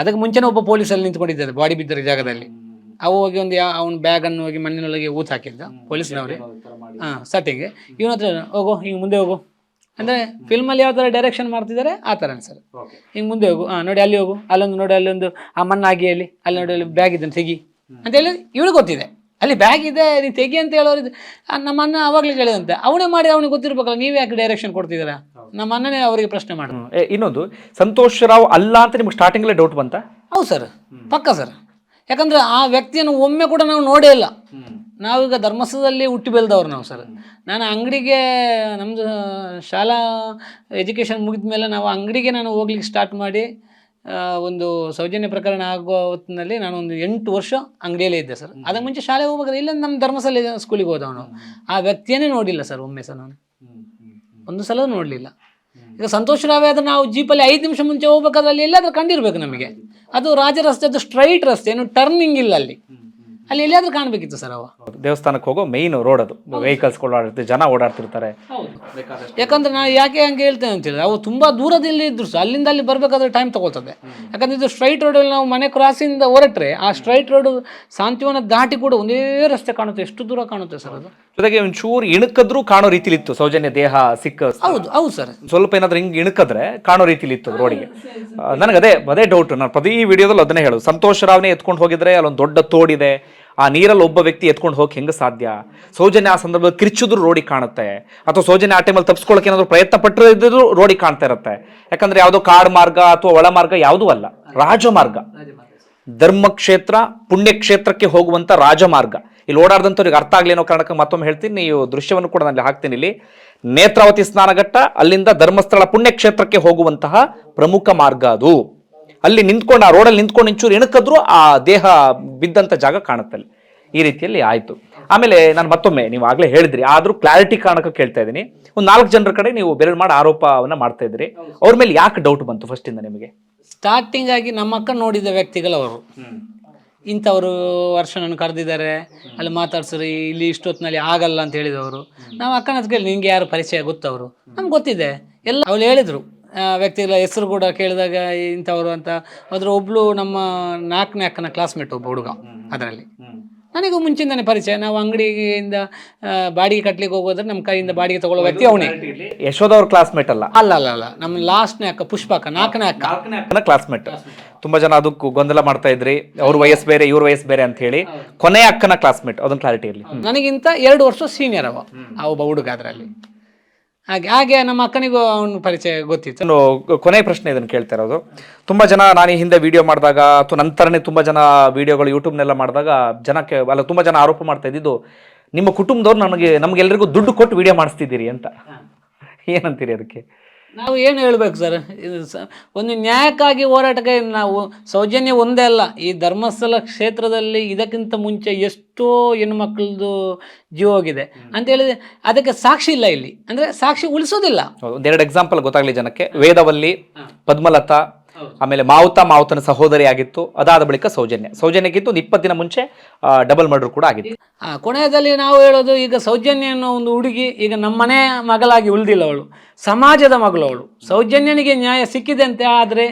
B: ಅದಕ್ಕೆ ಮುಂಚೆನೇ ಒಬ್ಬ ಪೊಲೀಸಲ್ಲಿ ನಿಂತ್ಕೊಂಡಿದ್ದಾರೆ ಬಾಡಿ ಬಿದ್ದಿರೋ ಜಾಗದಲ್ಲಿ. ಅವು ಹೋಗಿ ಒಂದು ಯಾ ಬ್ಯಾಗ್ ಬ್ಯಾಗನ್ನು ಹೋಗಿ ಮಣ್ಣಿನೊಳಗೆ ಊತ್ ಹಾಕಿದ್ದ ಪೊಲೀಸ್ನವ್ರೆ ಹಾಂ ಸಟ್ಟಿಗೆ ಇವನ ಹತ್ರ ಹೋಗು ಹಿಂಗೆ ಮುಂದೆ ಹೋಗು. ಅಂದರೆ ಫಿಲ್ಮಲ್ಲಿ ಯಾವ ಥರ ಡೈರೆಕ್ಷನ್ ಮಾಡ್ತಿದ್ದಾರೆ ಆ ಥರನೇ ಸರ್. ಹಿಂಗೆ ಮುಂದೆ ಹೋಗು. ಹಾಂ ನೋಡಿ ಅಲ್ಲಿ ಹೋಗು. ಅಲ್ಲೊಂದು ನೋಡಿ ಅಲ್ಲೊಂದು ಆ ಮಣ್ಣಾಗಿ ಅಲ್ಲಿ ಅಲ್ಲಿ ನೋಡಿ ಅಲ್ಲಿ ಬ್ಯಾಗ್ ಇದೆ ಅಂತ ಅಂತೇಳಿ ಇವಳಿಗೆ ಗೊತ್ತಿದೆ. ಅಲ್ಲಿ ಬ್ಯಾಗ್ ಇದೆ ನೀನು ತೆಗಿ ಅಂತ ಹೇಳೋರು ನಮ್ಮನ್ನ ಆ, ನಮ್ಮ ಅಣ್ಣ ಅವಾಗಲೇ ಕೇಳಿದಂತೆ. ಅವನೇ ಮಾಡಿ ಅವನಿಗೆ ಗೊತ್ತಿರ್ಬೇಕಲ್ಲ ನೀವು ಯಾಕೆ ಡೈರೆಕ್ಷನ್ ಕೊಡ್ತಿದ್ದೀರಾ? ನಮ್ಮ ಅಣ್ಣನೇ ಅವರಿಗೆ ಪ್ರಶ್ನೆ
A: ಮಾಡ ಇನ್ನೊಂದು ಸಂತೋಷ್ ರಾವ್ ಅಲ್ಲ ಅಂತ ನಿಮ್ಗೆ ಸ್ಟಾರ್ಟಿಂಗಲ್ಲೇ ಡೌಟ್ ಬಂತ?
B: ಹೌದು ಸರ್ ಪಕ್ಕ ಸರ್ ಯಾಕಂದ್ರೆ ಆ ವ್ಯಕ್ತಿಯನ್ನು ಒಮ್ಮೆ ಕೂಡ ನಾವು ನೋಡೇ ಇಲ್ಲ. ನಾವೀಗ ಧರ್ಮಸ್ಥಳದಲ್ಲಿ ಹುಟ್ಟಿ ಬೆಳೆದವ್ರು ನಾವು ಸರ್ ನಾನು ಅಂಗಡಿಗೆ ನಮ್ಮದು ಶಾಲಾ ಎಜುಕೇಷನ್ ಮುಗಿದ ಮೇಲೆ ನಾವು ಅಂಗಡಿಗೆ ನಾನು ಹೋಗ್ಲಿಕ್ಕೆ ಸ್ಟಾರ್ಟ್ ಮಾಡಿ ಒಂದು ಸೌಜನ್ಯ ಪ್ರಕರಣ ಆಗುವ ಹೊತ್ತಿನಲ್ಲಿ ನಾನು ಒಂದು ಎಂಟು ವರ್ಷ ಅಂಗಡಿಯಲ್ಲೇ ಇದ್ದೆ ಸರ್. ಅದಕ್ಕೆ ಮುಂಚೆ ಶಾಲೆ ಹೋಗ್ಬೇಕಾದ್ರೆ ಇಲ್ಲ ನಮ್ಮ ಧರ್ಮಸ್ಥಳ ಸ್ಕೂಲಿಗೆ ಹೋದವನು ಆ ವ್ಯಕ್ತಿಯನ್ನೇ ನೋಡಿಲ್ಲ ಸರ್ ಒಮ್ಮೆ ಸರ್ ನಾನು. ಒಂದು ಸಲ ನೋಡಲಿಲ್ಲ. ಈಗ ಸಂತೋಷ ರಾವೆ ಆದ್ರೆ ನಾವು ಜೀಪಲ್ಲಿ ಐದು ನಿಮಿಷ ಮುಂಚೆ ಹೋಗ್ಬೇಕಾದ್ರೆ ಅಲ್ಲಿ ಎಲ್ಲಾದ್ರೂ ಕಂಡಿರ್ಬೇಕು ನಮಗೆ. ಅದು ರಾಜ ರಸ್ತೆ ಅದು ಸ್ಟ್ರೈಟ್ ರಸ್ತೆ ಏನು ಟರ್ನಿಂಗ್ ಇಲ್ಲ ಅಲ್ಲಿ. ಅಲ್ಲಿ ಎಲ್ಲಿಯಾದ್ರೂ ಕಾಣಬೇಕಿತ್ತು ಸರ್ ಅವ.
A: ದೇವಸ್ಥಾನಕ್ಕೆ ಹೋಗೋ ಮೈನ್ ರೋಡ್ ಅದು. ವೆಹಿಕಲ್ಸ್ ಓಡಾಡ್ತಿರ್ತಾರೆ ಜನ ಓಡಾಡ್ತಿರ್ತಾರೆ.
B: ಯಾಕಂದ್ರೆ ನಾನು ಯಾಕೆ ಹಂಗೆ ಹೇಳ್ತೇನೆ ಅಂತ ಹೇಳಿದ್ರೆ ಅವು ತುಂಬ ದೂರದಲ್ಲಿ ಇದ್ರು ಸಹ ಅಲ್ಲಿಂದ ಅಲ್ಲಿ ಬರಬೇಕಾದ್ರೆ ಟೈಮ್ ತಗೊಳ್ತದೆ. ಯಾಕಂದ್ರೆ ಇದು ಸ್ಟ್ರೈಟ್ ರೋಡಲ್ಲಿ ನಾವು ಮನೆ ಕ್ರಾಸಿಂದ ಹೊರಟ್ರೆ ಆ ಸ್ಟ್ರೈಟ್ ರೋಡ್ ಶಾಂತಿವನ ದಾಟಿ ಕೂಡ ಒಂದೇ ರಸ್ತೆ ಕಾಣುತ್ತೆ ಎಷ್ಟು ದೂರ ಕಾಣುತ್ತೆ ಸರ್ ಅದು.
A: ಜೊತೆಗೆ ಒಂಚೂರು ಇಣುಕದ್ರೂ ಕಾಣೋ ರೀತಿಲಿತ್ತು ಸೌಜನ್ಯ ದೇಹ ಸಿಕ್ಕ
B: ಹೌದು ಹೌದು ಸರ್.
A: ಸ್ವಲ್ಪ ಏನಾದ್ರೂ ಹಿಂಗೆ ಇಣುಕದ್ರೆ ಕಾಣೋ ರೀತಿಲಿ ಇತ್ತು ರೋಡಿಗೆ ನನಗೆ ಅದೇ ಅದೇ ಡೌಟ್ ನಾನು ಪ್ರತಿ ವಿಡಿಯೋದಲ್ಲಿ ಅದನ್ನೇ ಹೇಳೋದು. ಸಂತೋಷ್ ರಾವ್ನೇ ಎತ್ಕೊಂಡು ಹೋಗಿದ್ರೆ ಅಲ್ಲೊಂದು ದೊಡ್ಡ ತೋಡಿದೆ ಆ ನೀರಲ್ಲಿ ಒಬ್ಬ ವ್ಯಕ್ತಿ ಎತ್ಕೊಂಡು ಹೋಗಿ ಹೆಂಗೆ ಸಾಧ್ಯ? ಸೌಜನ್ಯ ಆ ಸಂದರ್ಭದಲ್ಲಿ ಕಿರಿಚಿದ್ರು ರೋಡಿ ಕಾಣುತ್ತೆ. ಅಥವಾ ಸೌಜನ್ಯ ಆ ಟೈಮಲ್ಲಿ ತಪ್ಪಿಸ್ಕೊಳಕ್ಕೆ ಏನಾದರೂ ಪ್ರಯತ್ನ ಪಟ್ಟರೆ ಇದ್ದರೂ ರೋಡಿ ಕಾಣ್ತಾ ಇರುತ್ತೆ. ಯಾಕಂದ್ರೆ ಯಾವುದೋ ಕಾಡು ಮಾರ್ಗ ಅಥವಾ ಒಳ ಮಾರ್ಗ ಯಾವುದೂ ಅಲ್ಲ. ರಾಜಮಾರ್ಗ. ಧರ್ಮಕ್ಷೇತ್ರ, ಪುಣ್ಯಕ್ಷೇತ್ರಕ್ಕೆ ಹೋಗುವಂಥ ರಾಜಮಾರ್ಗ. ಇಲ್ಲಿ ಓಡಾಡ್ದಂಥವ್ರಿಗೆ ಅರ್ಥ ಆಗಲಿ ಅನ್ನೋ ಕಾರಣಕ್ಕೆ ಮತ್ತೊಮ್ಮೆ ಹೇಳ್ತೀನಿ. ನೀವು ದೃಶ್ಯವನ್ನು ಕೂಡ ನಾನು ಹಾಕ್ತೀನಿ ಇಲ್ಲಿ. ನೇತ್ರಾವತಿ ಸ್ನಾನಘಟ್ಟ, ಅಲ್ಲಿಂದ ಧರ್ಮಸ್ಥಳ ಪುಣ್ಯಕ್ಷೇತ್ರಕ್ಕೆ ಹೋಗುವಂತಹ ಪ್ರಮುಖ ಮಾರ್ಗ ಅದು. ಅಲ್ಲಿ ನಿಂತ್ಕೊಂಡು ಆ ರೋಡಲ್ಲಿ ನಿಂತ್ಕೊಂಡು ಇಂಚೂರು ಎಣಕಿದ್ರು ಆ ದೇಹ ಬಿದ್ದಂತ ಜಾಗ ಕಾಣುತ್ತೆ ಅಲ್ಲಿ. ಈ ರೀತಿಯಲ್ಲಿ ಆಯ್ತು. ಆಮೇಲೆ ನಾನು ಮತ್ತೊಮ್ಮೆ ನೀವು ಆಗಲೇ ಹೇಳಿದ್ರಿ ಆದ್ರೂ ಕ್ಲಾರಿಟಿ ಕಾರಣಕ್ಕೆ ಕೇಳ್ತಾ ಇದ್ದೀನಿ. ಒಂದು ನಾಲ್ಕು ಜನರ ಕಡೆ ನೀವು ಬೆರಳು ಮಾಡಿ ಆರೋಪವನ್ನ ಮಾಡ್ತಾ ಇದ್ರಿ ಅವ್ರ ಮೇಲೆ ಯಾಕೆ ಡೌಟ್ ಬಂತು ಫಸ್ಟ್ ಇಂದ ನಿಮಗೆ?
B: ಸ್ಟಾರ್ಟಿಂಗ್ ಆಗಿ ನಮ್ಮ ಅಕ್ಕ ನೋಡಿದ ವ್ಯಕ್ತಿಗಳವರು ಇಂಥವರು ವರ್ಷ ನನ್ನ ಕರೆದಿದ್ದಾರೆ. ಅಲ್ಲಿ ಮಾತಾಡ್ಸ್ರಿ ಇಲ್ಲಿ ಇಷ್ಟೊತ್ತಿನಲ್ಲಿ ಆಗಲ್ಲ ಅಂತ ಹೇಳಿದವರು. ನಾವು ಅಕ್ಕನ ಕೇಳಿ ನಿಂಗೆ ಯಾರು ಪರಿಚಯ ಗೊತ್ತವರು? ನಮ್ಗೆ ಗೊತ್ತಿದೆ. ಎಲ್ಲ ಅವ್ಳು ಹೇಳಿದರು. ವ್ಯಕ್ತಿಗಳ ಹೆಸರು ಕೂಡ ಕೇಳಿದಾಗ ಇಂಥವ್ರು ಅಂತ. ಅದ್ರ ಒಬ್ಳು ನಮ್ಮ ನಾಲ್ಕನೇ ಅಕ್ಕನ ಕ್ಲಾಸ್ಮೇಟ್ ಒಬ್ಬ ಹುಡುಗ ಅದರಲ್ಲಿ. ನನಗೂ ಮುಂಚಿಂದನೇ ಪರಿಚಯ. ನಾವು ಅಂಗಡಿಯಿಂದ ಬಾಡಿಗೆ ಕಟ್ಲಿಕ್ಕೆ ಹೋಗೋದ್ರೆ ನಮ್ಮ ಕೈಯಿಂದ ಬಾಡಿಗೆ ತಗೊಳ್ಳೋ ವ್ಯಕ್ತಿ ಅವನೇ.
A: ಯಶೋಧ ಅವ್ರ ಕ್ಲಾಸ್ಮೇಟ್ ಅಲ್ಲ.
B: ಅಲ್ಲ ಅಲ್ಲ ಅಲ್ಲ. ನಮ್ಮ ಲಾಸ್ಟ್ನೇ ಅಕ್ಕ ಪುಷ್ಪ ಅಕ್ಕ. ನಾಲ್ಕನೇ ಅಕ್ಕ
A: ಕ್ಲಾಸ್ಮೇಟ್ ತುಂಬಾ ಜನ ಅದಕ್ಕೂ ಗೊಂದಲ ಮಾಡ್ತಾ ಇದ್ರಿ. ಅವ್ರ ವಯಸ್ಸು ಬೇರೆ ಇವ್ರ ವಯಸ್ಸು ಬೇರೆ ಅಂತ ಹೇಳಿ ಕೊನೆ ಅಕ್ಕನ ಕ್ಲಾಸ್ಮೇಟ್ ಅದೊಂದು ಕ್ಲಾರಿಟಿ ಇರಲಿ.
B: ನನಗಿಂತ ಎರಡು ವರ್ಷ ಸೀನಿಯರ್ ಅವ ಆ ಒಬ್ಬ ಹುಡುಗ ಅದರಲ್ಲಿ. ಹಾಗೆ ಹಾಗೆ ನಮ್ಮ ಅಕ್ಕನಿಗೂ ಅವನ ಪರಿಚಯ ಗೊತ್ತಿತ್ತು.
A: ನಾನು ಕೊನೆಯ ಪ್ರಶ್ನೆ ಇದನ್ನು ಕೇಳ್ತಾ ಇರೋದು. ತುಂಬ ಜನ ನಾನು ಈ ಹಿಂದೆ ವಿಡಿಯೋ ಮಾಡಿದಾಗ ಅಥವಾ ನಂತರನೇ ತುಂಬ ಜನ ವಿಡಿಯೋಗಳು ಯೂಟ್ಯೂಬ್ನೆಲ್ಲ ಮಾಡಿದಾಗ ಜನಕ್ಕೆ ಅಲ್ಲ ತುಂಬ ಜನ ಆರೋಪ ಮಾಡ್ತಾ ಇದ್ದಿದ್ದು ನಿಮ್ಮ ಕುಟುಂಬದವ್ರು ನಮಗೆ ನಮಗೆಲ್ಲರಿಗೂ ದುಡ್ಡು ಕೊಟ್ಟು ವಿಡಿಯೋ ಮಾಡಿಸ್ತಿದ್ದೀರಿ ಅಂತ. ಏನಂತೀರಿ ಅದಕ್ಕೆ?
B: ನಾವು ಏನು ಹೇಳ್ಬೇಕು ಸರ್? ಇದು ಸ ಒಂದು ನ್ಯಾಯಕ್ಕಾಗಿ ಹೋರಾಟಕ್ಕೆ ನಾವು ಸೌಜನ್ಯ ಒಂದೇ ಅಲ್ಲ ಈ ಧರ್ಮಸ್ಥಳ ಕ್ಷೇತ್ರದಲ್ಲಿ ಇದಕ್ಕಿಂತ ಮುಂಚೆ ಎಷ್ಟೋ ಹೆಣ್ಮಕ್ಳದ್ದು ಜೀವ ಹೋಗಿದೆ. ಅಂತ ಹೇಳಿದ್ರೆ ಅದಕ್ಕೆ ಸಾಕ್ಷಿ ಇಲ್ಲ ಇಲ್ಲಿ. ಅಂದರೆ ಸಾಕ್ಷಿ ಉಳಿಸೋದಿಲ್ಲ.
A: ಒಂದೆರಡು ಎಕ್ಸಾಂಪಲ್ ಗೊತ್ತಾಗ್ಲಿ ಜನಕ್ಕೆ. ವೇದವಲ್ಲಿ ಪದ್ಮಲತಾ ಆಮೇಲೆ ಮಾವುತ ಮಾವುತನ ಸಹೋದರಿ ಆಗಿತ್ತು ಅದಾದ ಬಳಿಕ ಸೌಜನ್ಯ. ಸೌಜನ್ಯಕ್ಕಿಂತ ಒಂದು ಇಪ್ಪತ್ತು ದಿನ ಮುಂಚೆ ಡಬಲ್ ಮರ್ಡರ್ ಕೂಡ ಆಗಿತ್ತು.
B: ಆ ಕೊನೆಯದಲ್ಲಿ ನಾವು ಹೇಳೋದು ಈಗ ಸೌಜನ್ಯ ಅನ್ನೋ ಒಂದು ಹುಡುಗಿ ಈಗ ನಮ್ಮನೆ ಮಗಳಾಗಿ ಉಳಿದಿಲ್ಲ ಅವಳು. ಸಮಾಜದ ಮಗಳು ಅವಳು. ಸೌಜನ್ಯನಿಗೆ ನ್ಯಾಯ ಸಿಕ್ಕಿದಂತೆ ಆದ್ರೆ ಆದರೆ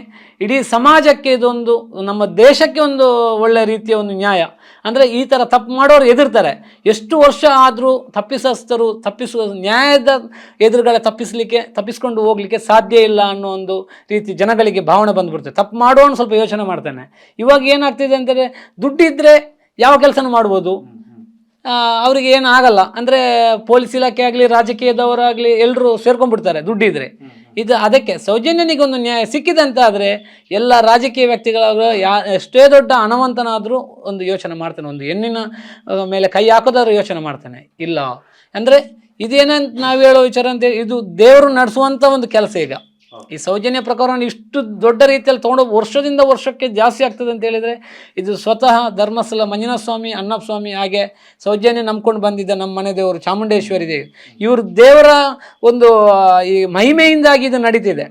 B: ಇಡೀ ಸಮಾಜಕ್ಕೆ ಇದೊಂದು ನಮ್ಮ ದೇಶಕ್ಕೆ ಒಂದು ಒಳ್ಳೆ ರೀತಿಯ ಒಂದು ನ್ಯಾಯ. ಅಂದರೆ ಈ ಥರ ತಪ್ಪು ಮಾಡೋರು ಎದುರ್ತಾರೆ. ಎಷ್ಟು ವರ್ಷ ಆದರೂ ತಪ್ಪಿಸಸ್ತರು ತಪ್ಪಿಸುವ ನ್ಯಾಯದ ಎದುರುಗಡೆ ತಪ್ಪಿಸಲಿಕ್ಕೆ, ತಪ್ಪಿಸ್ಕೊಂಡು ಹೋಗ್ಲಿಕ್ಕೆ ಸಾಧ್ಯ ಇಲ್ಲ ಅನ್ನೋ ಒಂದು ರೀತಿ ಜನಗಳಿಗೆ ಭಾವನೆ ಬಂದ್ಬಿಡ್ತದೆ ತಪ್ಪು ಮಾಡೋನು ಸ್ವಲ್ಪ ಯೋಚನೆ ಮಾಡ್ತಾನೆ. ಇವಾಗ ಏನಾಗ್ತಿದೆ ಅಂದರೆ ದುಡ್ಡಿದ್ದರೆ ಯಾವ ಕೆಲಸನೂ ಮಾಡ್ಬೋದು. ಅವ್ರಿಗೆ ಏನು ಆಗಲ್ಲ. ಅಂದರೆ ಪೊಲೀಸ್ ಇಲಾಖೆ ಆಗಲಿ, ರಾಜಕೀಯದವರಾಗಲಿ ಎಲ್ಲರೂ ಸೇರ್ಕೊಂಡ್ಬಿಡ್ತಾರೆ ದುಡ್ಡಿದ್ರೆ. ಇದು ಅದಕ್ಕೆ ಸೌಜನ್ಯನಿಗೆ ಒಂದು ನ್ಯಾಯ ಸಿಕ್ಕಿದಂತಾದರೆ ಎಲ್ಲ ರಾಜಕೀಯ ವ್ಯಕ್ತಿಗಳಾಗ ಯಾ, ಎಷ್ಟೇ ದೊಡ್ಡ ಹಣವಂತನಾದರೂ ಒಂದು ಯೋಚನೆ ಮಾಡ್ತಾನೆ. ಒಂದು ಹೆಣ್ಣಿನ ಮೇಲೆ ಕೈ ಹಾಕೋದಾದ್ರೂ ಯೋಚನೆ ಮಾಡ್ತಾನೆ. ಇಲ್ಲ. ಅಂದರೆ ಇದೇನಂತ ನಾವು ಹೇಳೋ ವಿಚಾರ ಅಂತ ಇದು ದೇವರು ನಡೆಸುವಂಥ ಒಂದು ಕೆಲಸ ಈಗ. ಈ ಸೌಜನ್ಯ ಪ್ರಕರಣ ಇಷ್ಟು ದೊಡ್ಡ ರೀತಿಯಲ್ಲಿ ತೊಗೊಂಡು ವರ್ಷದಿಂದ ವರ್ಷಕ್ಕೆ ಜಾಸ್ತಿ ಆಗ್ತದೆ ಅಂತ ಹೇಳಿದರೆ ಇದು ಸ್ವತಃ ಧರ್ಮಸ್ಥಳ ಮಂಜುನಾಥ ಸ್ವಾಮಿ ಅಣ್ಣಪ್ಪ ಸ್ವಾಮಿ ಹಾಗೆ ಸೌಜನ್ಯ ನಂಬ್ಕೊಂಡು ಬಂದಿದ್ದ ನಮ್ಮ ಮನೆ ದೇವರು ಚಾಮುಂಡೇಶ್ವರಿ ದೇವಿ. ಇವ್ರ ದೇವರ ಒಂದು ಈ ಮಹಿಮೆಯಿಂದಾಗಿ ಇದು ನಡೀತಿದೆ.